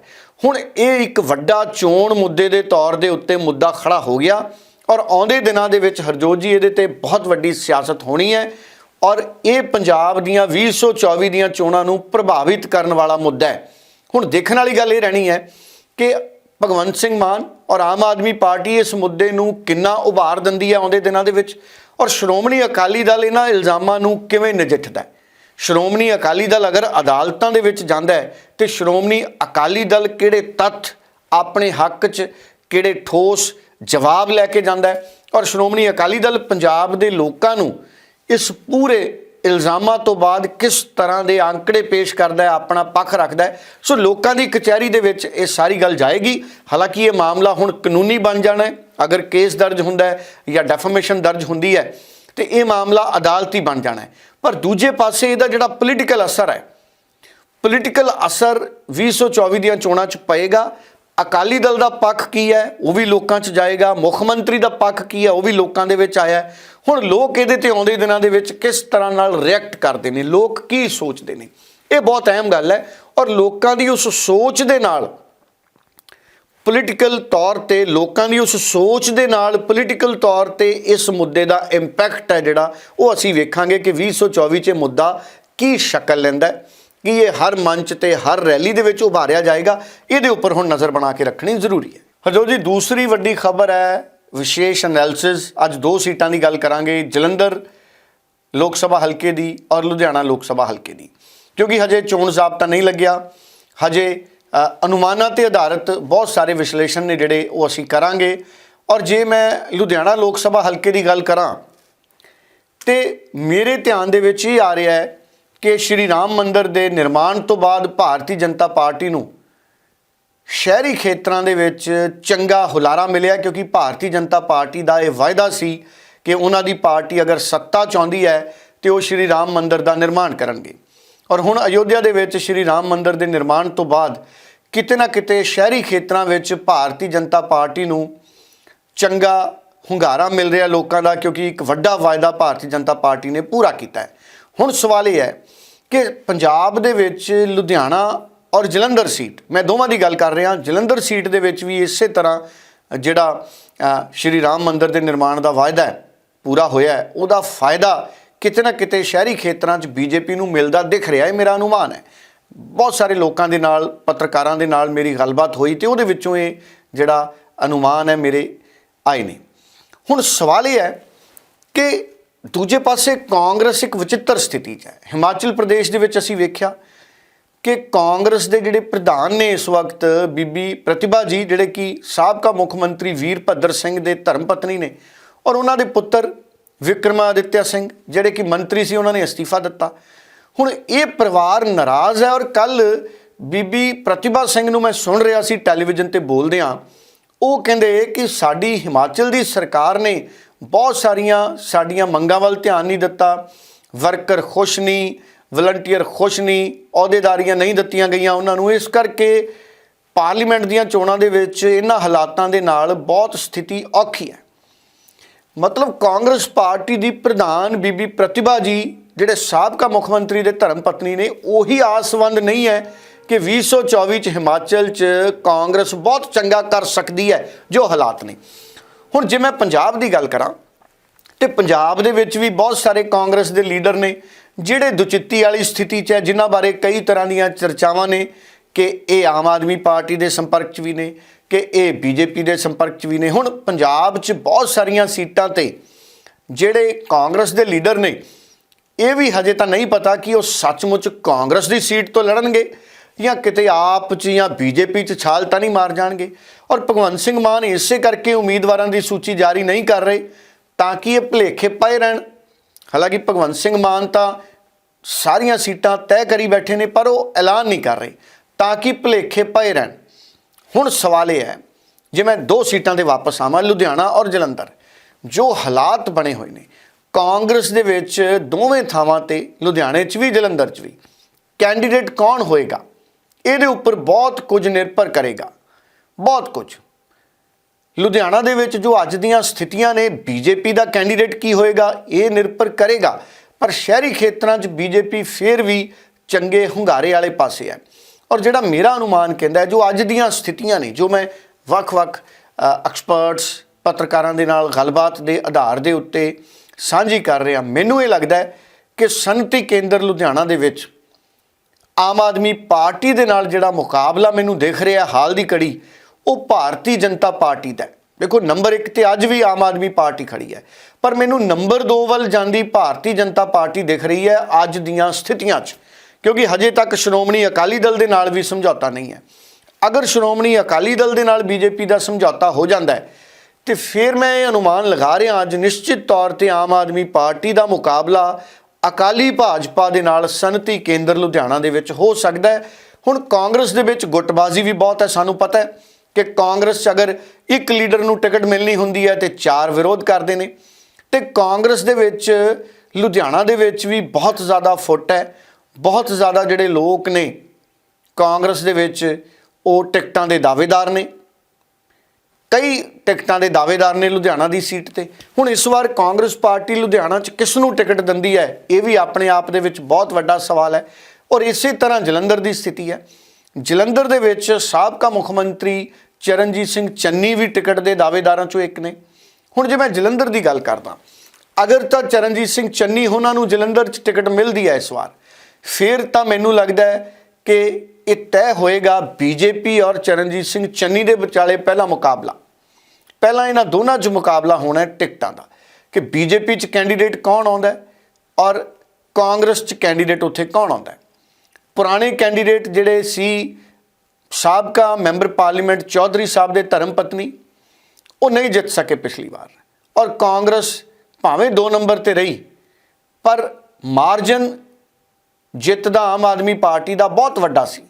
ਹੁਣ ਇਹ ਇੱਕ ਵੱਡਾ ਚੋਣ ਮੁੱਦੇ ਦੇ ਤੌਰ ਦੇ ਉੱਤੇ ਮੁੱਦਾ ਖੜਾ ਹੋ ਗਿਆ ਔਰ ਆਉਂਦੇ ਦਿਨਾਂ ਦੇ ਵਿੱਚ ਹਰਜੋਤ ਜੀ ਇਹਦੇ ਤੇ ਬਹੁਤ ਵੱਡੀ ਸਿਆਸਤ ਹੋਣੀ ਹੈ ਔਰ ਇਹ ਪੰਜਾਬ ਦੀਆਂ 2024 ਦੀਆਂ ਚੋਣਾਂ ਨੂੰ ਪ੍ਰਭਾਵਿਤ ਕਰਨ ਵਾਲਾ ਮੁੱਦਾ ਹੈ। ਹੁਣ ਦੇਖਣ ਵਾਲੀ ਗੱਲ ਇਹ ਰਹਿਣੀ ਹੈ ਕਿ ਭਗਵੰਤ ਸਿੰਘ ਮਾਨ ਔਰ ਆਮ ਆਦਮੀ ਪਾਰਟੀ ਇਸ ਮੁੱਦੇ ਨੂੰ ਕਿੰਨਾ ਉਭਾਰ ਦਿੰਦੀ ਹੈ ਆਉਂਦੇ ਦਿਨਾਂ ਦੇ ਵਿੱਚ? ਔਰ ਸ਼੍ਰੋਮਣੀ ਅਕਾਲੀ ਦਲ ਇਹਨਾਂ ਇਲਜ਼ਾਮਾਂ ਨੂੰ ਕਿਵੇਂ ਨਜਿੱਠਦਾ ਹੈ? ਸ਼੍ਰੋਮਣੀ ਅਕਾਲੀ ਦਲ ਅਗਰ ਅਦਾਲਤਾਂ ਦੇ ਵਿੱਚ ਜਾਂਦਾ ਹੈ, ਤੇ ਸ਼੍ਰੋਮਣੀ ਅਕਾਲੀ ਦਲ ਕਿਹੜੇ ਤੱਥ ਆਪਣੇ ਹੱਕ 'ਚ ਕਿਹੜੇ ਠੋਸ ਜਵਾਬ ਲੈ ਕੇ ਜਾਂਦਾ ਹੈ? ਔਰ ਸ਼੍ਰੋਮਣੀ ਅਕਾਲੀ ਦਲ ਪੰਜਾਬ ਦੇ ਲੋਕਾਂ ਨੂੰ ਇਸ ਪੂਰੇ ਇਲਜ਼ਾਮਾਂ ਤੋਂ ਬਾਅਦ ਕਿਸ ਤਰ੍ਹਾਂ ਦੇ ਅੰਕੜੇ ਪੇਸ਼ ਕਰਦਾ ਹੈ, ਆਪਣਾ ਪੱਖ ਰੱਖਦਾ ਹੈ। ਸੋ ਲੋਕਾਂ ਦੀ ਕਚਹਿਰੀ ਦੇ ਵਿੱਚ ਇਹ ਸਾਰੀ ਗੱਲ ਜਾਏਗੀ। ਹਾਲਾਂਕਿ ਇਹ ਮਾਮਲਾ ਹੁਣ ਕਾਨੂੰਨੀ ਬਣ ਜਾਣਾ ਹੈ। ਅਗਰ ਕੇਸ ਦਰਜ ਹੁੰਦਾ ਹੈ ਜਾਂ ਡੈਫਾਮੇਸ਼ਨ ਦਰਜ ਹੁੰਦੀ ਹੈ, ਤੇ ਇਹ ਮਾਮਲਾ ਅਦਾਲਤੀ ਬਣ ਜਾਣਾ ਹੈ। ਪਰ ਦੂਜੇ ਪਾਸੇ ਇਹਦਾ ਜਿਹੜਾ ਪੋਲੀਟੀਕਲ ਅਸਰ ਹੈ ਪੋਲੀਟੀਕਲ ਅਸਰ 2024 ਦੀਆਂ ਚੋਣਾਂ 'ਚ ਪਏਗਾ। ਅਕਾਲੀ ਦਲ ਦਾ ਪੱਖ ਕੀ ਹੈ? ਉਹ ਵੀ ਲੋਕਾਂ 'ਚ ਜਾਏਗਾ। ਮੁੱਖ ਮੰਤਰੀ ਦਾ ਪੱਖ ਕੀ ਹੈ? ਉਹ ਵੀ ਲੋਕਾਂ ਦੇ ਵਿੱਚ ਆਇਆ ਹੁਣ ਲੋਕ ਇਹਦੇ ਤੇ ਆਉਂਦੇ ਦਿਨਾਂ ਦੇ ਵਿੱਚ ਕਿਸ ਤਰ੍ਹਾਂ ਨਾਲ ਰਿਐਕਟ ਕਰਦੇ ਨੇ? ਲੋਕ ਕੀ ਸੋਚਦੇ ਨੇ? ਇਹ ਬਹੁਤ ਅਹਿਮ ਗੱਲ ਹੈ ਔਰ ਲੋਕਾਂ ਦੀ ਉਸ ਸੋਚ ਦੇ ਨਾਲ ਪੋਲੀਟੀਕਲ ਤੌਰ ਤੇ ਲੋਕਾਂ ਦੀ ਉਸ ਸੋਚ ਦੇ ਨਾਲ ਪੋਲੀਟੀਕਲ ਤੌਰ ਤੇ ਇਸ ਮੁੱਦੇ ਦਾ ਇੰਪੈਕਟ ਹੈ ਜਿਹੜਾ। ਉਹ ਅਸੀਂ ਵੇਖਾਂਗੇ ਕਿ 2024 ਚ ਇਹ ਮੁੱਦਾ ਕੀ ਸ਼ਕਲ ਲੈਂਦਾ ਹੈ। ਕਿ ਇਹ ਹਰ ਮੰਚ ਤੇ ਹਰ ਰੈਲੀ ਦੇ ਵਿੱਚ ਉਭਾਰਿਆ ਜਾਏਗਾ, ਇਹਦੇ ਉੱਪਰ ਹੁਣ ਨਜ਼ਰ ਬਣਾ ਕੇ ਰੱਖਣੀ ਜ਼ਰੂਰੀ ਹੈ। ਹਜੋ ਜੀ, ਦੂਸਰੀ ਵੱਡੀ ਖਬਰ ਹੈ, ਵਿਸ਼ੇਸ਼ ਐਨਾਲਿਸਿਸ ਅੱਜ ਦੋ ਸੀਟਾਂ ਦੀ ਗੱਲ ਕਰਾਂਗੇ, ਜਲੰਧਰ ਲੋਕ ਸਭਾ ਹਲਕੇ ਦੀ ਔਰ ਲੁਧਿਆਣਾ ਲੋਕ ਸਭਾ ਹਲਕੇ ਦੀ। ਕਿਉਂਕਿ ਹਜੇ ਚੋਣ ਜ਼ਾਬਤਾ ਨਹੀਂ ਲੱਗਿਆ, ਹਜੇ ਅਨੁਮਾਨਾਂ ਤੇ ਆਧਾਰਿਤ ਬਹੁਤ ਸਾਰੇ ਵਿਸ਼ਲੇਸ਼ਣ ਨੇ ਜਿਹੜੇ ਉਹ ਅਸੀਂ ਕਰਾਂਗੇ। ਔਰ ਜੇ ਮੈਂ ਲੁਧਿਆਣਾ ਲੋਕ ਸਭਾ ਹਲਕੇ ਦੀ ਗੱਲ ਕਰਾਂ, ਤੇ ਮੇਰੇ ਧਿਆਨ ਦੇ ਵਿੱਚ ਇਹ ਆ ਰਿਹਾ ਹੈ ਕਿ ਸ਼੍ਰੀ ਰਾਮ ਮੰਦਰ ਦੇ ਨਿਰਮਾਣ ਤੋਂ ਬਾਅਦ ਭਾਰਤੀ ਜਨਤਾ ਪਾਰਟੀ ਨੂੰ ਸ਼ਹਿਰੀ ਖੇਤਰਾਂ ਦੇ ਵਿੱਚ ਚੰਗਾ ਹੁਲਾਰਾ ਮਿਲਿਆ, ਕਿਉਂਕਿ ਭਾਰਤੀ ਜਨਤਾ ਪਾਰਟੀ ਦਾ ਇਹ ਵਾਅਦਾ ਸੀ ਕਿ ਉਹਨਾਂ ਦੀ ਪਾਰਟੀ ਅਗਰ ਸੱਤਾ ਚਾਹੁੰਦੀ ਹੈ ਤੇ ਉਹ ਸ਼੍ਰੀ ਰਾਮ ਮੰਦਰ ਦਾ ਨਿਰਮਾਣ ਕਰਨਗੇ। ਔਰ ਹੁਣ ਅਯੋਧਿਆ ਦੇ ਵਿੱਚ ਸ਼੍ਰੀ ਰਾਮ ਮੰਦਰ ਦੇ ਨਿਰਮਾਣ ਤੋਂ ਬਾਅਦ ਕਿਤੇ ਨਾ ਕਿਤੇ ਸ਼ਹਿਰੀ ਖੇਤਰਾਂ ਵਿੱਚ ਭਾਰਤੀ ਜਨਤਾ ਪਾਰਟੀ ਨੂੰ ਚੰਗਾ ਹੁੰਗਾਰਾ ਮਿਲ ਰਿਹਾ ਲੋਕਾਂ ਦਾ, ਕਿਉਂਕਿ ਇੱਕ ਵੱਡਾ ਵਾਅਦਾ ਭਾਰਤੀ ਜਨਤਾ ਪਾਰਟੀ ਨੇ ਪੂਰਾ ਕੀਤਾ ਹੈ। ਹੁਣ ਸਵਾਲ ਇਹ ਹੈ ਕਿ ਪੰਜਾਬ ਦੇ ਵਿੱਚ ਲੁਧਿਆਣਾ ਔਰ ਜਲੰਧਰ ਸੀਟ, ਮੈਂ ਦੋਵਾਂ ਦੀ ਗੱਲ ਕਰ ਰਿਹਾ, ਜਲੰਧਰ ਸੀਟ ਦੇ ਵਿੱਚ ਵੀ ਇਸੇ ਤਰ੍ਹਾਂ, ਜਿਹੜਾ ਸ਼੍ਰੀ ਰਾਮ ਮੰਦਿਰ ਦੇ ਨਿਰਮਾਣ ਦਾ ਵਾਅਦਾ ਹੈ, ਪੂਰਾ ਹੋਇਆ ਹੈ, ਉਹਦਾ ਫਾਇਦਾ ਕਿਤੇ ਨਾ ਕਿਤੇ ਸ਼ਹਿਰੀ ਖੇਤਰਾਂ 'ਚ ਬੀਜੇਪੀ ਨੂੰ ਮਿਲਦਾ ਦਿਖ ਰਿਹਾ ਹੈ, ਮੇਰਾ ਅਨੁਮਾਨ ਹੈ। ਬਹੁਤ ਸਾਰੇ ਲੋਕਾਂ ਦੇ ਨਾਲ, ਪੱਤਰਕਾਰਾਂ ਦੇ ਨਾਲ ਮੇਰੀ ਗੱਲਬਾਤ ਹੋਈ ਤੇ ਉਹਦੇ ਵਿੱਚੋਂ ਇਹ ਜਿਹੜਾ ਅਨੁਮਾਨ ਹੈ, ਮੇਰੇ ਆਏ ਨੇ। ਹੁਣ ਸਵਾਲ ਇਹ ਹੈ ਕਿ ਦੂਜੇ ਪਾਸੇ ਕਾਂਗਰਸ ਇੱਕ ਵਿਚਿੱਤਰ ਸਥਿਤੀ 'ਚ ਹੈ। ਹਿਮਾਚਲ ਪ੍ਰਦੇਸ਼ ਦੇ ਵਿੱਚ ਅਸੀਂ ਵੇਖਿਆ ਕਿ ਕਾਂਗਰਸ ਦੇ ਜਿਹੜੇ ਪ੍ਰਧਾਨ ਨੇ ਇਸ ਵਕਤ, ਬੀਬੀ ਪ੍ਰਤਿਭਾ ਜੀ, ਜਿਹੜੇ ਕਿ ਸਾਬਕਾ ਮੁੱਖ ਮੰਤਰੀ ਵੀਰਭੱਦਰ ਸਿੰਘ ਦੇ ਧਰਮ ਪਤਨੀ ਨੇ, ਔਰ ਉਹਨਾਂ ਦੇ ਪੁੱਤਰ ਵਿਕਰਮਾਦਿੱਤਿਆ ਸਿੰਘ, ਜਿਹੜੇ ਕਿ ਮੰਤਰੀ ਸੀ, ਉਹਨਾਂ ਨੇ ਅਸਤੀਫਾ ਦਿੱਤਾ। ਹੁਣ ਇਹ ਪਰਿਵਾਰ ਨਾਰਾਜ਼ ਹੈ, ਔਰ ਕੱਲ ਬੀਬੀ ਪ੍ਰਤਿਭਾ ਸਿੰਘ ਨੂੰ ਮੈਂ ਸੁਣ ਰਿਹਾ ਸੀ ਟੈਲੀਵਿਜ਼ਨ ਤੇ ਬੋਲਦਿਆਂ, ਉਹ ਕਹਿੰਦੇ ਕਿ ਸਾਡੀ ਹਿਮਾਚਲ ਦੀ ਸਰਕਾਰ ਨੇ ਬਹੁਤ ਸਾਰੀਆਂ ਸਾਡੀਆਂ ਮੰਗਾਂ ਵੱਲ ਧਿਆਨ ਨਹੀਂ ਦਿੱਤਾ। ਵਰਕਰ ਖੁਸ਼ ਨਹੀਂ, ਵਲੰਟੀਅਰ ਖੁਸ਼ ਨਹੀਂ, ਅਹੁਦੇਦਾਰੀਆਂ ਨਹੀਂ ਦਿੱਤੀਆਂ ਗਈਆਂ ਉਹਨਾਂ ਨੂੰ। ਇਸ ਕਰਕੇ ਪਾਰਲੀਮੈਂਟ ਦੀਆਂ ਚੋਣਾਂ ਦੇ ਵਿੱਚ ਇਹਨਾਂ ਹਾਲਾਤਾਂ ਦੇ ਨਾਲ ਬਹੁਤ ਸਥਿਤੀ ਔਖੀ ਹੈ। ਮਤਲਬ ਕਾਂਗਰਸ ਪਾਰਟੀ ਦੀ ਪ੍ਰਧਾਨ ਬੀਬੀ ਪ੍ਰਤਿਭਾ ਜੀ, ਜਿਹੜੇ ਸਾਬਕਾ ਮੁੱਖ ਮੰਤਰੀ ਦੇ ਧਰਮ ਪਤਨੀ ਨੇ, ਉਹੀ ਆਸਵੰਦ ਨਹੀਂ ਹੈ ਕਿ 2024 ਚ ਹਿਮਾਚਲ ਚ ਕਾਂਗਰਸ ਬਹੁਤ ਚੰਗਾ ਕਰ ਸਕਦੀ ਹੈ, ਜੋ ਹਾਲਾਤ ਨੇ। ਹੁਣ ਜੇ ਮੈਂ ਪੰਜਾਬ ਦੀ ਗੱਲ ਕਰਾਂ, ਤੇ ਪੰਜਾਬ ਦੇ ਵਿੱਚ ਵੀ ਬਹੁਤ ਸਾਰੇ ਕਾਂਗਰਸ ਦੇ ਲੀਡਰ ਨੇ, ਜਿਹੜੇ ਦੁਚਿੱਤੀ ਵਾਲੀ ਸਥਿਤੀ 'ਚ ਹੈ, ਜਿਨ੍ਹਾਂ ਬਾਰੇ ਕਈ ਤਰ੍ਹਾਂ ਦੀਆਂ ਚਰਚਾਵਾਂ ਨੇ, ਕਿ ਇਹ ਆਮ ਆਦਮੀ ਪਾਰਟੀ ਦੇ ਸੰਪਰਕ 'ਚ ਵੀ ਨੇ, ਕਿ ਇਹ ਬੀਜੇਪੀ ਦੇ ਸੰਪਰਕ 'ਚ ਵੀ ਨੇ। ਹੁਣ ਪੰਜਾਬ 'ਚ ਬਹੁਤ ਸਾਰੀਆਂ ਸੀਟਾਂ ਤੇ ਜਿਹੜੇ ਕਾਂਗਰਸ ਦੇ ਲੀਡਰ ਨੇ, ਇਹ ਵੀ ਹਜੇ ਤਾਂ ਨਹੀਂ ਪਤਾ ਕਿ ਉਹ ਸੱਚਮੁੱਚ ਕਾਂਗਰਸ ਦੀ ਸੀਟ ਤੋਂ ਲੜਨਗੇ। ਜਾਂ ਕਿਤੇ ਆਪ 'ਚ ਜਾਂ ਬੀਜੇਪੀ 'ਚ ਛਾਲ ਤਾਂ ਨਹੀਂ ਮਾਰ ਜਾਣਗੇ? ਔਰ ਭਗਵੰਤ ਸਿੰਘ ਮਾਨ ਇਸੇ ਕਰਕੇ ਉਮੀਦਵਾਰਾਂ ਦੀ ਸੂਚੀ ਜਾਰੀ ਨਹੀਂ ਕਰ ਰਹੇ, ਤਾਂ ਕਿ ਇਹ ਭੁਲੇਖੇ ਪਏ ਰਹਿਣ? ਹਾਲਾਂਕਿ ਭਗਵੰਤ ਸਿੰਘ ਮਾਨ ਤਾਂ ਸਾਰੀਆਂ ਸੀਟਾਂ ਤੈਅ ਕਰੀ ਬੈਠੇ ਨੇ, ਪਰ ਉਹ ਐਲਾਨ ਨਹੀਂ ਕਰ ਰਹੇ। ਤਾਂ ਕਿ ਭੁਲੇਖੇ ਪਏ ਰਹਿਣ? ਹੁਣ ਸਵਾਲ ਇਹ ਹੈ, ਜੇ ਮੈਂ ਦੋ ਸੀਟਾਂ ਤੇ ਵਾਪਸ ਆਵਾਂ, ਲੁਧਿਆਣਾ ਔਰ ਜਲੰਧਰ, ਜੋ ਹਾਲਾਤ ਬਣੇ ਹੋਏ ਨੇ, ਕਾਂਗਰਸ ਦੇ ਵਿੱਚ ਦੋਵੇਂ ਥਾਵਾਂ ਤੇ, ਲੁਧਿਆਣੇ 'ਚ ਵੀ, ਜਲੰਧਰ 'ਚ ਵੀ, ਕੈਂਡੀਡੇਟ ਕੌਣ ਹੋਏਗਾ? ਇਹਦੇ ਉੱਪਰ ਬਹੁਤ ਕੁਝ ਨਿਰਭਰ ਕਰੇਗਾ। ਬਹੁਤ ਕੁਝ। ਲੁਧਿਆਣਾ ਦੇ ਵਿੱਚ ਜੋ ਅੱਜ ਦੀਆਂ ਸਥਿਤੀਆਂ ਨੇ, ਬੀਜੇਪੀ ਦਾ ਕੈਂਡੀਡੇਟ ਕੀ ਹੋਏਗਾ, ਇਹ ਨਿਰਭਰ ਕਰੇਗਾ। ਪਰ ਸ਼ਹਿਰੀ ਖੇਤਰਾਂ 'ਚ ਬੀਜੇਪੀ ਫੇਰ ਵੀ ਚੰਗੇ ਹੁੰਗਾਰੇ ਵਾਲੇ ਪਾਸੇ ਹੈ। ਔਰ ਜਿਹੜਾ ਮੇਰਾ ਅਨੁਮਾਨ ਕਹਿੰਦਾ ਜੋ ਅੱਜ ਦੀਆਂ ਸਥਿਤੀਆਂ ਨੇ, ਜੋ ਮੈਂ ਵੱਖ-ਵੱਖ ਐਕਸਪਰਟਸ ਪੱਤਰਕਾਰਾਂ ਦੇ ਨਾਲ ਗੱਲਬਾਤ ਦੇ ਆਧਾਰ ਦੇ ਉੱਤੇ ਸਾਂਝੀ ਕਰ ਰਿਹਾ, ਮੈਨੂੰ ਇਹ ਲੱਗਦਾ ਕਿ ਸਨਅਤੀ ਕੇਂਦਰ ਲੁਧਿਆਣਾ ਦੇ ਵਿੱਚ ਆਮ ਆਦਮੀ ਪਾਰਟੀ ਦੇ ਨਾਲ ਜਿਹੜਾ ਮੁਕਾਬਲਾ ਮੈਨੂੰ ਦਿਖ ਰਿਹਾ ਹਾਲ ਦੀ ਕੜੀ ਉਹ ਭਾਰਤੀ ਜਨਤਾ ਪਾਰਟੀ ਦਾ ਦੇਖੋ, ਨੰਬਰ 1 ਤੇ ਅੱਜ ਵੀ ਆਮ ਆਦਮੀ ਪਾਰਟੀ ਖੜੀ ਹੈ। ਪਰ ਮੈਨੂੰ ਨੰਬਰ 2 ਵੱਲ ਜਾਂਦੀ ਭਾਰਤੀ ਜਨਤਾ ਪਾਰਟੀ ਦਿਖ ਰਹੀ ਹੈ ਅੱਜ ਦੀਆਂ ਸਥਿਤੀਆਂ 'ਚ। ਕਿਉਂਕਿ ਹਜੇ ਤੱਕ ਸ਼੍ਰੋਮਣੀ ਅਕਾਲੀ ਦਲ ਦੇ ਨਾਲ ਵੀ ਸਮਝੌਤਾ ਨਹੀਂ ਹੈ। ਅਗਰ ਸ਼੍ਰੋਮਣੀ ਅਕਾਲੀ ਦਲ ਦੇ ਨਾਲ ਬੀਜੇਪੀ ਦਾ ਸਮਝੌਤਾ ਹੋ ਜਾਂਦਾ ਹੈ, ਤੇ ਫਿਰ ਮੈਂ ਇਹ ਅਨੁਮਾਨ ਲਗਾ ਰਿਹਾ ਅੱਜ ਨਿਸ਼ਚਿਤ ਤੌਰ ਤੇ ਆਮ ਆਦਮੀ ਪਾਰਟੀ ਦਾ ਮੁਕਾਬਲਾ ਅਕਾਲੀ ਭਾਜਪਾ ਦੇ ਨਾਲ ਸਨਅਤੀ ਕੇਂਦਰ ਲੁਧਿਆਣਾ ਦੇ ਵਿੱਚ ਹੋ ਸਕਦਾ ਹੈ। ਹੁਣ ਕਾਂਗਰਸ ਦੇ ਵਿੱਚ ਗੁੱਟਬਾਜ਼ੀ ਵੀ ਬਹੁਤ ਹੈ। ਸਾਨੂੰ ਪਤਾ ਹੈ ਕਿ ਕਾਂਗਰਸ 'ਚ ਅਗਰ ਇੱਕ ਲੀਡਰ ਨੂੰ ਟਿਕਟ ਮਿਲਣੀ ਹੁੰਦੀ ਹੈ ਤੇ ਚਾਰ ਵਿਰੋਧ ਕਰਦੇ ਨੇ। ਤੇ ਕਾਂਗਰਸ ਦੇ ਵਿੱਚ, ਲੁਧਿਆਣਾ ਦੇ ਵਿੱਚ ਵੀ ਬਹੁਤ ਜ਼ਿਆਦਾ ਫੁੱਟ ਹੈ। ਬਹੁਤ ਜ਼ਿਆਦਾ ਜਿਹੜੇ ਲੋਕ ਨੇ ਕਾਂਗਰਸ ਦੇ ਵਿੱਚ, ਉਹ ਟਿਕਟਾਂ ਦੇ ਦਾਅਵੇਦਾਰ ਨੇ। ਕਈ ਟਿਕਟਾਂ ਦੇ ਦਾਅਵੇਦਾਰ ਨੇ ਲੁਧਿਆਣਾ ਦੀ ਸੀਟ ਤੇ। ਹੁਣ ਇਸ ਵਾਰ ਕਾਂਗਰਸ ਪਾਰਟੀ ਲੁਧਿਆਣਾ 'ਚ ਕਿਸ ਨੂੰ ਟਿਕਟ ਦਿੰਦੀ ਹੈ, ਇਹ ਵੀ ਆਪਣੇ ਆਪ ਦੇ ਵਿੱਚ ਬਹੁਤ ਵੱਡਾ ਸਵਾਲ ਹੈ। ਔਰ ਇਸੇ ਤਰ੍ਹਾਂ ਜਲੰਧਰ ਦੀ ਸਥਿਤੀ ਹੈ। ਜਲੰਧਰ ਦੇ ਵਿੱਚ ਸਾਬਕਾ ਮੁੱਖ ਮੰਤਰੀ ਚਰਨਜੀਤ ਸਿੰਘ ਚੰਨੀ ਵੀ ਟਿਕਟ ਦੇ ਦਾਅਵੇਦਾਰਾਂ 'ਚੋਂ ਇੱਕ ਨੇ। ਹੁਣ ਜੇ ਮੈਂ ਜਲੰਧਰ ਦੀ ਗੱਲ ਕਰਦਾ, ਅਗਰ ਤਾਂ ਚਰਨਜੀਤ ਸਿੰਘ ਚੰਨੀ ਉਹਨਾਂ ਨੂੰ ਜਲੰਧਰ 'ਚ ਟਿਕਟ ਮਿਲਦੀ ਹੈ ਇਸ ਵਾਰ, ਫਿਰ ਤਾਂ ਮੈਨੂੰ ਲੱਗਦਾ ਹੈ ਕਿ ਇਹ ਤੈਅ ਹੋਏਗਾ ਬੀਜੇਪੀ ਔਰ ਚਰਨਜੀਤ ਸਿੰਘ ਚੰਨੀ ਦੇ ਵਿਚਾਲੇ ਪਹਿਲਾ ਮੁਕਾਬਲਾ। ਪਹਿਲਾਂ ਇਹਨਾਂ ਦੋਨਾਂ 'ਚ ਮੁਕਾਬਲਾ ਹੋਣਾ ਹੈ ਟਿਕਟਾਂ ਦਾ ਕਿ ਬੀਜੇਪੀ 'ਚ ਕੈਂਡੀਡੇਟ ਕੌਣ ਆਉਂਦਾ ਔਰ ਕਾਂਗਰਸ 'ਚ ਕੈਂਡੀਡੇਟ ਉੱਥੇ ਕੌਣ ਆਉਂਦਾ ਪੁਰਾਣੇ ਕੈਂਡੀਡੇਟ ਜਿਹੜੇ ਸੀ ਸਾਬਕਾ ਮੈਂਬਰ ਪਾਰਲੀਮੈਂਟ ਚੌਧਰੀ ਸਾਹਿਬ ਦੇ ਧਰਮ ਪਤਨੀ, ਉਹ ਨਹੀਂ ਜਿੱਤ ਸਕੇ ਪਿਛਲੀ ਵਾਰ ਔਰ ਕਾਂਗਰਸ ਭਾਵੇਂ 2 ਨੰਬਰ ਤੇ ਰਹੀ, ਪਰ ਮਾਰਜਨ ਜਿੱਤ ਦਾ ਆਮ ਆਦਮੀ ਪਾਰਟੀ ਦਾ ਬਹੁਤ ਵੱਡਾ ਸੀ।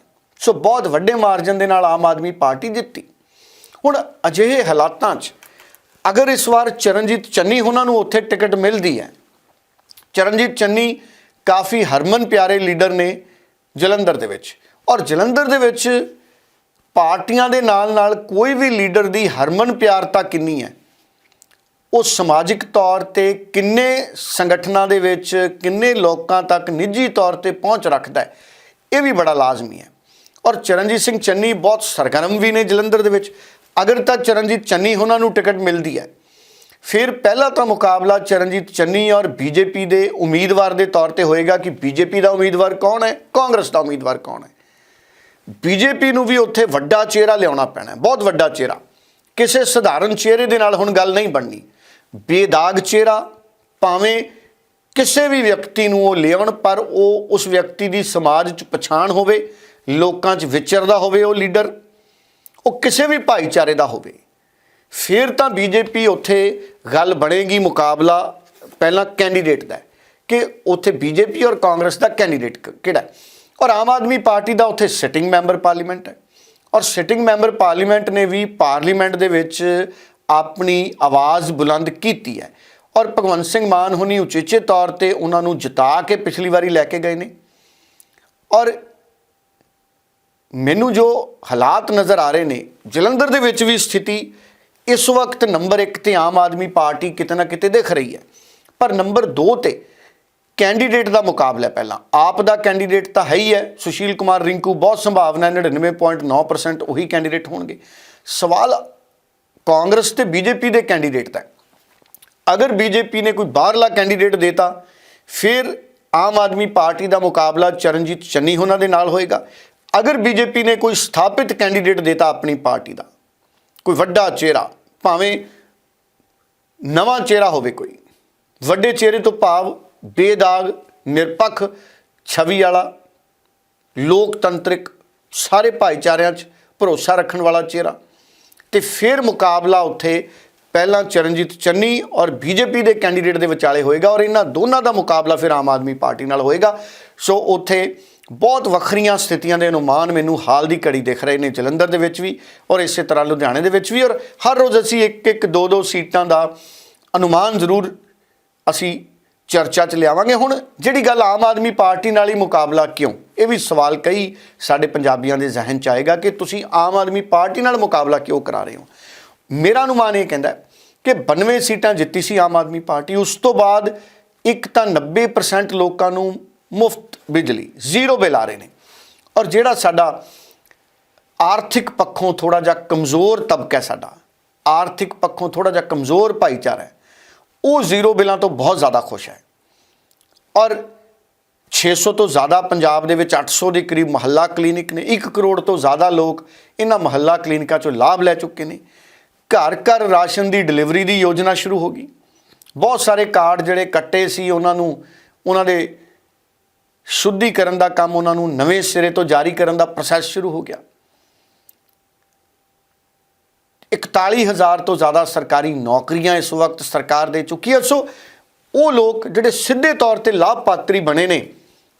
ਸੋ ਬਹੁਤ ਵੱਡੇ ਮਾਰਜਨ ਦੇ ਨਾਲ ਆਮ ਆਦਮੀ ਪਾਰਟੀ ਜਿੱਤੀ। ਹੁਣ ਅਜਿਹੇ ਹਾਲਾਤਾਂ 'ਚ ਅਗਰ ਇਸ ਵਾਰ ਚਰਨਜੀਤ ਚੰਨੀ ਉਹਨਾਂ ਨੂੰ ਉੱਥੇ ਟਿਕਟ ਮਿਲਦੀ ਹੈ, ਚਰਨਜੀਤ ਚੰਨੀ ਕਾਫੀ ਹਰਮਨ ਪਿਆਰੇ ਲੀਡਰ ਨੇ ਜਲੰਧਰ ਦੇ ਵਿੱਚ ਔਰ ਜਲੰਧਰ ਦੇ ਵਿੱਚ ਪਾਰਟੀਆਂ ਦੇ ਨਾਲ ਨਾਲ ਕੋਈ ਵੀ ਲੀਡਰ ਦੀ ਹਰਮਨ ਪਿਆਰਤਾ ਕਿੰਨੀ ਹੈ? ਉਹ ਸਮਾਜਿਕ ਤੌਰ ਤੇ ਕਿੰਨੇ ਸੰਗਠਨਾਂ ਦੇ ਵਿੱਚ, ਕਿੰਨੇ ਲੋਕਾਂ ਤੱਕ ਨਿੱਜੀ ਤੌਰ ਤੇ ਪਹੁੰਚ ਰੱਖਦਾ ਹੈ, ਇਹ ਵੀ ਬੜਾ ਲਾਜ਼ਮੀ ਹੈ। ਔਰ ਚਰਨਜੀਤ ਸਿੰਘ ਚੰਨੀ ਬਹੁਤ ਸਰਗਰਮ ਵੀ ਨੇ ਜਲੰਧਰ ਦੇ ਵਿੱਚ। ਅਗਰ ਤਾਂ ਚਰਨਜੀਤ ਚੰਨੀ ਉਹਨਾਂ ਨੂੰ ਟਿਕਟ ਮਿਲਦੀ ਹੈ, ਫਿਰ ਪਹਿਲਾ ਤਾਂ ਮੁਕਾਬਲਾ ਚਰਨਜੀਤ ਚੰਨੀ ਔਰ ਬੀਜੇਪੀ ਦੇ ਉਮੀਦਵਾਰ ਦੇ ਤੌਰ ਤੇ ਹੋਏਗਾ ਕਿ ਬੀਜੇਪੀ ਦਾ ਉਮੀਦਵਾਰ ਕੌਣ ਹੈ, ਕਾਂਗਰਸ ਦਾ ਉਮੀਦਵਾਰ ਕੌਣ ਹੈ। ਬੀਜੇਪੀ ਨੂੰ ਵੀ ਉੱਥੇ ਵੱਡਾ ਚਿਹਰਾ ਲਿਆਉਣਾ ਪੈਣਾ, ਬਹੁਤ ਵੱਡਾ ਚਿਹਰਾ। ਕਿਸੇ ਸਧਾਰਨ ਚਿਹਰੇ ਦੇ ਨਾਲ ਹੁਣ ਗੱਲ ਨਹੀਂ ਬਣਨੀ। ਬੇਦਾਗ ਚਿਹਰਾ, ਭਾਵੇਂ ਕਿਸੇ ਵੀ ਵਿਅਕਤੀ ਨੂੰ ਉਹ ਲਿਆਉਣ, ਪਰ ਉਹ ਉਸ ਵਿਅਕਤੀ ਦੀ ਸਮਾਜ 'ਚ ਪਛਾਣ ਹੋਵੇ ਲੋਕਾਂ 'ਚ ਵਿਚਰਦਾ ਹੋਵੇ ਉਹ ਲੀਡਰ, ਉਹ ਕਿਸੇ ਵੀ ਭਾਈਚਾਰੇ ਦਾ ਹੋਵੇ, ਫਿਰ ਤਾਂ ਬੀਜੇਪੀ ਉੱਥੇ ਗੱਲ ਬਣੇਗੀ ਮੁਕਾਬਲਾ ਪਹਿਲਾਂ ਕੈਂਡੀਡੇਟ ਦਾ ਕਿ ਉੱਥੇ ਬੀਜੇਪੀ ਔਰ ਕਾਂਗਰਸ ਦਾ ਕੈਂਡੀਡੇਟ ਕਿਹੜਾ ਔਰ ਆਮ ਆਦਮੀ ਪਾਰਟੀ ਦਾ ਉੱਥੇ ਸਿਟਿੰਗ ਮੈਂਬਰ ਪਾਰਲੀਮੈਂਟ ਹੈ। ਔਰ ਸਿਟਿੰਗ ਮੈਂਬਰ ਪਾਰਲੀਮੈਂਟ ਨੇ ਵੀ ਪਾਰਲੀਮੈਂਟ ਦੇ ਵਿੱਚ ਆਪਣੀ ਆਵਾਜ਼ ਬੁਲੰਦ ਕੀਤੀ ਹੈ। ਔਰ ਭਗਵੰਤ ਸਿੰਘ ਮਾਨ ਹੁਣੀ ਉਚੇਚੇ ਤੌਰ ਤੇ ਉਹਨਾਂ ਨੂੰ ਜਿਤਾ ਕੇ ਪਿਛਲੀ ਵਾਰੀ ਲੈ ਕੇ ਗਏ ਨੇ। ਔਰ ਮੈਨੂੰ ਜੋ ਹਾਲਾਤ ਨਜ਼ਰ ਆ ਰਹੇ ਨੇ, ਜਲੰਧਰ ਦੇ ਵਿੱਚ ਵੀ ਸਥਿਤੀ ਇਸ ਵਕਤ ਨੰਬਰ 1 ਤੇ ਆਮ ਆਦਮੀ ਪਾਰਟੀ ਕਿਤੇ ਨਾ ਕਿਤੇ ਦਿਖ ਰਹੀ ਹੈ। ਪਰ ਨੰਬਰ 2 ਤੇ ਕੈਂਡੀਡੇਟ ਦਾ ਮੁਕਾਬਲਾ ਪਹਿਲਾਂ। ਆਪ ਦਾ ਕੈਂਡੀਡੇਟ ਤਾਂ ਹੈ ਹੀ ਹੈ। ਸੁਸ਼ੀਲ ਕੁਮਾਰ ਰਿੰਕੂ ਬਹੁਤ ਸੰਭਾਵਨਾ ਹੈ 99.9% ਉਹੀ ਕੈਂਡੀਡੇਟ ਹੋਣਗੇ। ਸਵਾਲ ਕਾਂਗਰਸ ਤੇ ਬੀਜੇਪੀ ਦੇ ਕੈਂਡੀਡੇਟ ਦਾ ਹੈ। ਅਗਰ ਬੀਜੇਪੀ ਨੇ ਕੋਈ ਬਾਹਰਲਾ ਕੈਂਡੀਡੇਟ ਦੇਤਾ, ਫਿਰ ਆਮ ਆਦਮੀ ਪਾਰਟੀ ਦਾ ਮੁਕਾਬਲਾ ਚਰਨਜੀਤ ਚੰਨੀ ਉਹਨਾਂ ਦੇ ਨਾਲ ਹੋਏਗਾ। ਅਗਰ ਬੀਜੇਪੀ ਨੇ ਕੋਈ ਸਥਾਪਿਤ ਕੈਂਡੀਡੇਟ ਦੇਤਾ ਆਪਣੀ ਪਾਰਟੀ ਦਾ, ਕੋਈ ਵੱਡਾ ਚਿਹਰਾ, ਭਾਵੇਂ ਨਵਾਂ ਚਿਹਰਾ ਹੋਵੇ ਕੋਈ, ਵੱਡੇ ਚਿਹਰੇ ਤੋਂ ਭਾਵ ਬੇਦਾਗ, ਨਿਰਪੱਖ, ਛਵੀ ਵਾਲਾ, ਲੋਕਤੰਤਰਿਕ ਸਾਰੇ ਭਾਈਚਾਰਿਆਂ 'ਚ ਭਰੋਸਾ ਰੱਖਣ ਵਾਲਾ ਚਿਹਰਾ, ਤੇ ਫਿਰ ਮੁਕਾਬਲਾ ਉੱਥੇ ਪਹਿਲਾਂ ਚਰਨਜੀਤ ਚੰਨੀ ਔਰ ਬੀਜੇਪੀ ਦੇ ਕੈਂਡੀਡੇਟ ਦੇ ਵਿਚਾਲੇ ਹੋਏਗਾ ਔਰ ਇਹਨਾਂ ਦੋਨਾਂ ਦਾ ਮੁਕਾਬਲਾ ਫਿਰ ਆਮ ਆਦਮੀ ਪਾਰਟੀ ਨਾਲ ਹੋਏਗਾ। ਸੋ ਉੱਥੇ ਬਹੁਤ ਵੱਖਰੀਆਂ ਸਥਿਤੀਆਂ ਦੇ ਅਨੁਮਾਨ ਮੈਨੂੰ ਹਾਲ ਦੀ ਘੜੀ ਦਿਖ ਰਹੇ ਨੇ, ਜਲੰਧਰ ਦੇ ਵਿੱਚ ਵੀ ਔਰ ਇਸੇ ਤਰ੍ਹਾਂ ਲੁਧਿਆਣੇ ਦੇ ਵਿੱਚ ਵੀ ਔਰ ਹਰ ਰੋਜ਼ ਅਸੀਂ ਇੱਕ ਇੱਕ, ਦੋ ਦੋ ਸੀਟਾਂ ਦਾ ਅਨੁਮਾਨ ਜ਼ਰੂਰ ਅਸੀਂ ਚਰਚਾ 'ਚ ਲਿਆਵਾਂਗੇ। ਹੁਣ ਜਿਹੜੀ ਗੱਲ ਆਮ ਆਦਮੀ ਪਾਰਟੀ ਨਾਲ ਹੀ ਮੁਕਾਬਲਾ ਕਿਉਂ? ਇਹ ਵੀ ਸਵਾਲ ਕਈ ਸਾਡੇ ਪੰਜਾਬੀਆਂ ਦੇ ਜ਼ਿਹਨ 'ਚ ਆਏਗਾ ਕਿ ਤੁਸੀਂ ਆਮ ਆਦਮੀ ਪਾਰਟੀ ਨਾਲ ਮੁਕਾਬਲਾ ਕਿਉਂ ਕਰਾ ਰਹੇ ਹੋ? ਮੇਰਾ ਅਨੁਮਾਨ ਇਹ ਕਹਿੰਦਾ ਕਿ 92 ਸੀਟਾਂ ਜਿੱਤੀ ਸੀ ਆਮ ਆਦਮੀ ਪਾਰਟੀ, ਉਸ ਤੋਂ ਬਾਅਦ ਇੱਕ ਤਾਂ 90% ਲੋਕਾਂ ਨੂੰ ਮੁਫਤ ਬਿਜਲੀ, ਜ਼ੀਰੋ ਬਿੱਲ ਆ ਰਹੇ ਨੇ। ਔਰ ਜਿਹੜਾ ਸਾਡਾ ਆਰਥਿਕ ਪੱਖੋਂ ਥੋੜਾ ਜਿਹਾ ਕਮਜ਼ੋਰ ਤਬਕਾ ਹੈ ਸਾਡਾ, ਆਰਥਿਕ ਪੱਖੋਂ ਥੋੜਾ ਜਿਹਾ ਕਮਜ਼ੋਰ ਭਾਈਚਾਰਾ ਹੈ, ਉਹ ਜ਼ੀਰੋ ਬਿੱਲਾਂ ਤੋਂ ਬਹੁਤ ਜ਼ਿਆਦਾ ਖੁਸ਼ ਹੈ। ਔਰ 600 ਤੋਂ ਜ਼ਿਆਦਾ ਪੰਜਾਬ ਦੇ ਵਿੱਚ 800 ਦੇ ਕਰੀਬ ਮਹੱਲਾ ਕਲੀਨਿਕ ਨੇ 1 ਕਰੋੜ ਤੋਂ ਜ਼ਿਆਦਾ ਲੋਕ ਇਹਨਾਂ ਮਹੱਲਾ ਕਲੀਨਿਕਾਂ ਚੋਂ ਲਾਭ ਲੈ ਚੁੱਕੇ ਨੇ। ਘਰ ਘਰ ਰਾਸ਼ਨ ਦੀ ਡਿਲੀਵਰੀ ਦੀ ਯੋਜਨਾ ਸ਼ੁਰੂ ਹੋ ਗਈ। ਬਹੁਤ ਸਾਰੇ ਕਾਰਡ ਜਿਹੜੇ ਕੱਟੇ ਸੀ, ਉਹਨਾਂ ਨੂੰ, ਉਹਨਾਂ ਦੇ ਸ਼ੁੱਧੀਕਰਨ ਦਾ ਕੰਮ ਉਹਨਾਂ ਨੂੰ ਨਵੇਂ ਸਿਰੇ ਤੋਂ ਜਾਰੀ ਕਰਨ ਦਾ ਪ੍ਰੋਸੈਸ ਸ਼ੁਰੂ ਹੋ ਗਿਆ। 41000 ਤੋਂ ਜ਼ਿਆਦਾ ਸਰਕਾਰੀ ਨੌਕਰੀਆਂ ਇਸ ਵਕਤ ਸਰਕਾਰ ਦੇ ਚੁੱਕੀ ਹੈ ਸੋ ਉਹ ਲੋਕ ਜਿਹੜੇ ਸਿੱਧੇ ਤੌਰ ਤੇ ਲਾਭਪਾਤਰੀ ਬਣੇ ਨੇ,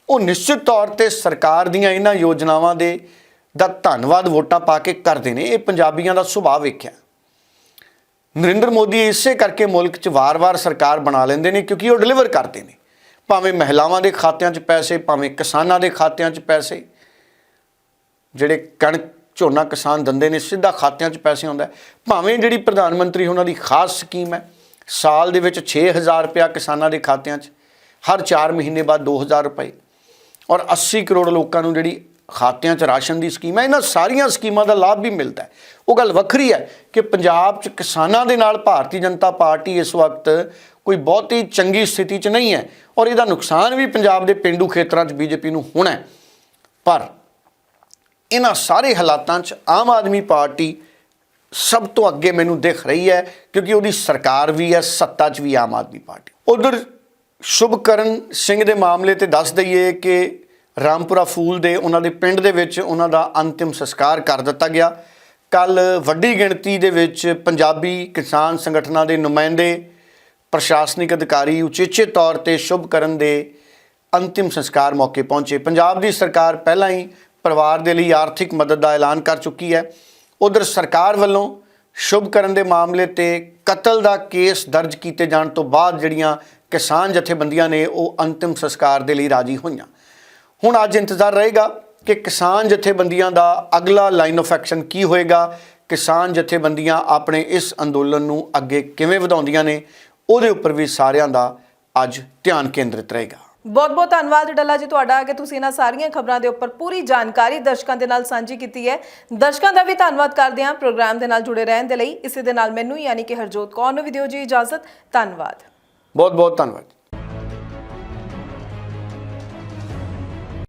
ਉਹ ਨਿਸ਼ਚਿਤ ਤੌਰ ਤੇ ਸਰਕਾਰ ਦੀਆਂ ਇਹਨਾਂ ਯੋਜਨਾਵਾਂ ਦੇ ਦਾ ਧੰਨਵਾਦ ਵੋਟਾਂ ਪਾ ਕੇ ਕਰਦੇ ਨੇ। ਇਹ ਪੰਜਾਬੀਆਂ ਦਾ ਸੁਭਾਅ ਵੇਖਿਆ। ਨਰਿੰਦਰ ਮੋਦੀ ਇਸੇ ਕਰਕੇ ਮੁਲਕ 'ਚ ਵਾਰ-ਵਾਰ ਸਰਕਾਰ ਬਣਾ ਲੈਂਦੇ ਨੇ ਕਿਉਂਕਿ ਉਹ ਡਿਲੀਵਰ ਕਰਦੇ ਨੇ। ਭਾਵੇਂ ਮਹਿਲਾਵਾਂ ਦੇ ਖਾਤਿਆਂ 'ਚ ਪੈਸੇ, ਭਾਵੇਂ ਕਿਸਾਨਾਂ ਦੇ ਖਾਤਿਆਂ 'ਚ ਪੈਸੇ, ਜਿਹੜੇ ਕਣਕ, ਝੋਨਾ ਕਿਸਾਨ ਦੰਦੇ ਨੇ, ਸਿੱਧਾ ਖਾਤਿਆਂ 'ਚ ਪੈਸੇ ਆਉਂਦਾ ਭਾਵੇਂ ਜਿਹੜੀ ਪ੍ਰਧਾਨ ਮੰਤਰੀ ਉਹਨਾਂ ਦੀ ਖਾਸ ਸਕੀਮ ਹੈ, ਸਾਲ ਦੇ ਵਿੱਚ 6000 ਰੁਪਇਆ ਕਿਸਾਨਾਂ ਦੇ ਖਾਤਿਆਂ 'ਚ, ਹਰ 4 ਮਹੀਨੇ ਬਾਅਦ 2000 ਰੁਪਏ। ਔਰ 80 ਕਰੋੜ ਲੋਕਾਂ ਨੂੰ ਜਿਹੜੀ ਖਾਤਿਆਂ 'ਚ ਰਾਸ਼ਨ ਦੀ ਸਕੀਮ ਹੈ, ਇਹਨਾਂ ਸਾਰੀਆਂ ਸਕੀਮਾਂ ਦਾ ਲਾਭ ਵੀ ਮਿਲਦਾ ਹੈ। ਉਹ ਗੱਲ ਵੱਖਰੀ ਹੈ ਕਿ ਪੰਜਾਬ 'ਚ ਕਿਸਾਨਾਂ ਦੇ ਨਾਲ ਭਾਰਤੀ ਜਨਤਾ ਪਾਰਟੀ ਇਸ ਵਕਤ ਕੋਈ ਬਹੁਤੀ ਚੰਗੀ ਸਥਿਤੀ 'ਚ ਨਹੀਂ ਹੈ ਔਰ ਇਹਦਾ ਨੁਕਸਾਨ ਵੀ ਪੰਜਾਬ ਦੇ ਪਿੰਡੂ ਖੇਤਰਾਂ 'ਚ ਬੀਜੇਪੀ ਨੂੰ ਹੋਣਾ ਹੈ। ਪਰ ਇਹਨਾਂ ਸਾਰੇ ਹਾਲਾਤਾਂ 'ਚ ਆਮ ਆਦਮੀ ਪਾਰਟੀ ਸਭ ਤੋਂ ਅੱਗੇ ਮੈਨੂੰ ਦਿਖ ਰਹੀ ਹੈ ਕਿਉਂਕਿ ਉਹਦੀ ਸਰਕਾਰ ਵੀ ਹੈ, ਸੱਤਾ 'ਚ ਵੀ ਆਮ ਆਦਮੀ ਪਾਰਟੀ। ਉਧਰ ਸ਼ੁਭਕਰਨ ਸਿੰਘ ਦੇ ਮਾਮਲੇ ਤੇ ਦੱਸ ਦਈਏ ਕਿ ਰਾਮਪੁਰਾ ਫੂਲ ਦੇ ਉਹਨਾਂ ਦੇ ਪਿੰਡ ਦੇ ਵਿੱਚ ਉਹਨਾਂ ਦਾ ਅੰਤਿਮ ਸੰਸਕਾਰ ਕਰ ਦਿੱਤਾ ਗਿਆ। ਕੱਲ ਵੱਡੀ ਗਿਣਤੀ ਦੇ ਵਿੱਚ ਪੰਜਾਬੀ ਕਿਸਾਨ ਸੰਗਠਨਾਂ ਦੇ ਨੁਮਾਇੰਦੇ, ਪ੍ਰਸ਼ਾਸਨਿਕ ਅਧਿਕਾਰੀ ਉਚੇਚੇ ਤੌਰ ਤੇ ਸ਼ੁਭ ਕਰਨ ਦੇ ਅੰਤਿਮ ਸੰਸਕਾਰ ਮੌਕੇ ਪਹੁੰਚੇ। ਪੰਜਾਬ ਦੀ ਸਰਕਾਰ ਪਹਿਲਾਂ ਹੀ ਪਰਿਵਾਰ ਦੇ ਲਈ ਆਰਥਿਕ ਮਦਦ ਦਾ ਐਲਾਨ ਕਰ ਚੁੱਕੀ ਹੈ। ਉਧਰ ਸਰਕਾਰ ਵੱਲੋਂ ਸ਼ੁਭ ਕਰਨ ਦੇ ਮਾਮਲੇ ਤੇ ਕਤਲ ਦਾ ਕੇਸ ਦਰਜ ਕੀਤੇ ਜਾਣ ਤੋਂ ਬਾਅਦ ਜਿਹੜੀਆਂ ਕਿਸਾਨ ਜਥੇਬੰਦੀਆਂ ਨੇ ਉਹ ਅੰਤਿਮ ਸੰਸਕਾਰ ਦੇ ਲਈ ਰਾਜੀ ਹੋਈਆਂ। ਹੁਣ ਅੱਜ ਇੰਤਜ਼ਾਰ ਰਹੇਗਾ ਕਿ ਕਿਸਾਨ ਜਥੇਬੰਦੀਆਂ ਦਾ ਅਗਲਾ ਲਾਈਨ ਆਫ ਐਕਸ਼ਨ ਕੀ ਹੋਏਗਾ? ਕਿਸਾਨ ਜਥੇਬੰਦੀਆਂ ਆਪਣੇ ਇਸ ਅੰਦੋਲਨ ਨੂੰ ਅੱਗੇ ਕਿਵੇਂ ਵਧਾਉਂਦੀਆਂ ਨੇ? ਉਹਦੇ ਉੱਪਰ ਵੀ ਸਾਰਿਆਂ ਦਾ ਅੱਜ ਧਿਆਨ ਕੇਂਦਰਿਤ ਰਹੇਗਾ। ਬਹੁਤ-ਬਹੁਤ ਧੰਨਵਾਦ ਡੱਲਾ ਜੀ ਤੁਹਾਡਾ ਕਿ ਤੁਸੀਂ ਇਹਨਾਂ ਸਾਰੀਆਂ ਖਬਰਾਂ ਦੇ ਉੱਪਰ ਪੂਰੀ ਜਾਣਕਾਰੀ ਦਰਸ਼ਕਾਂ ਦੇ ਨਾਲ ਸਾਂਝੀ ਕੀਤੀ ਹੈ। ਦਰਸ਼ਕਾਂ ਦਾ ਵੀ ਧੰਨਵਾਦ ਕਰਦੇ ਹਾਂ ਪ੍ਰੋਗਰਾਮ ਦੇ ਨਾਲ ਜੁੜੇ ਰਹਿਣ ਦੇ ਲਈ। ਇਸੇ ਦੇ ਨਾਲ ਮੈਨੂੰ ਯਾਨੀ ਕਿ ਹਰਜੋਤ ਕੌਰ ਨੂੰ ਵੀ ਦਿਓ ਜੀ ਇਜਾਜ਼ਤ। ਧੰਨਵਾਦ। ਬਹੁਤ ਬਹੁਤ ਧੰਨਵਾਦ।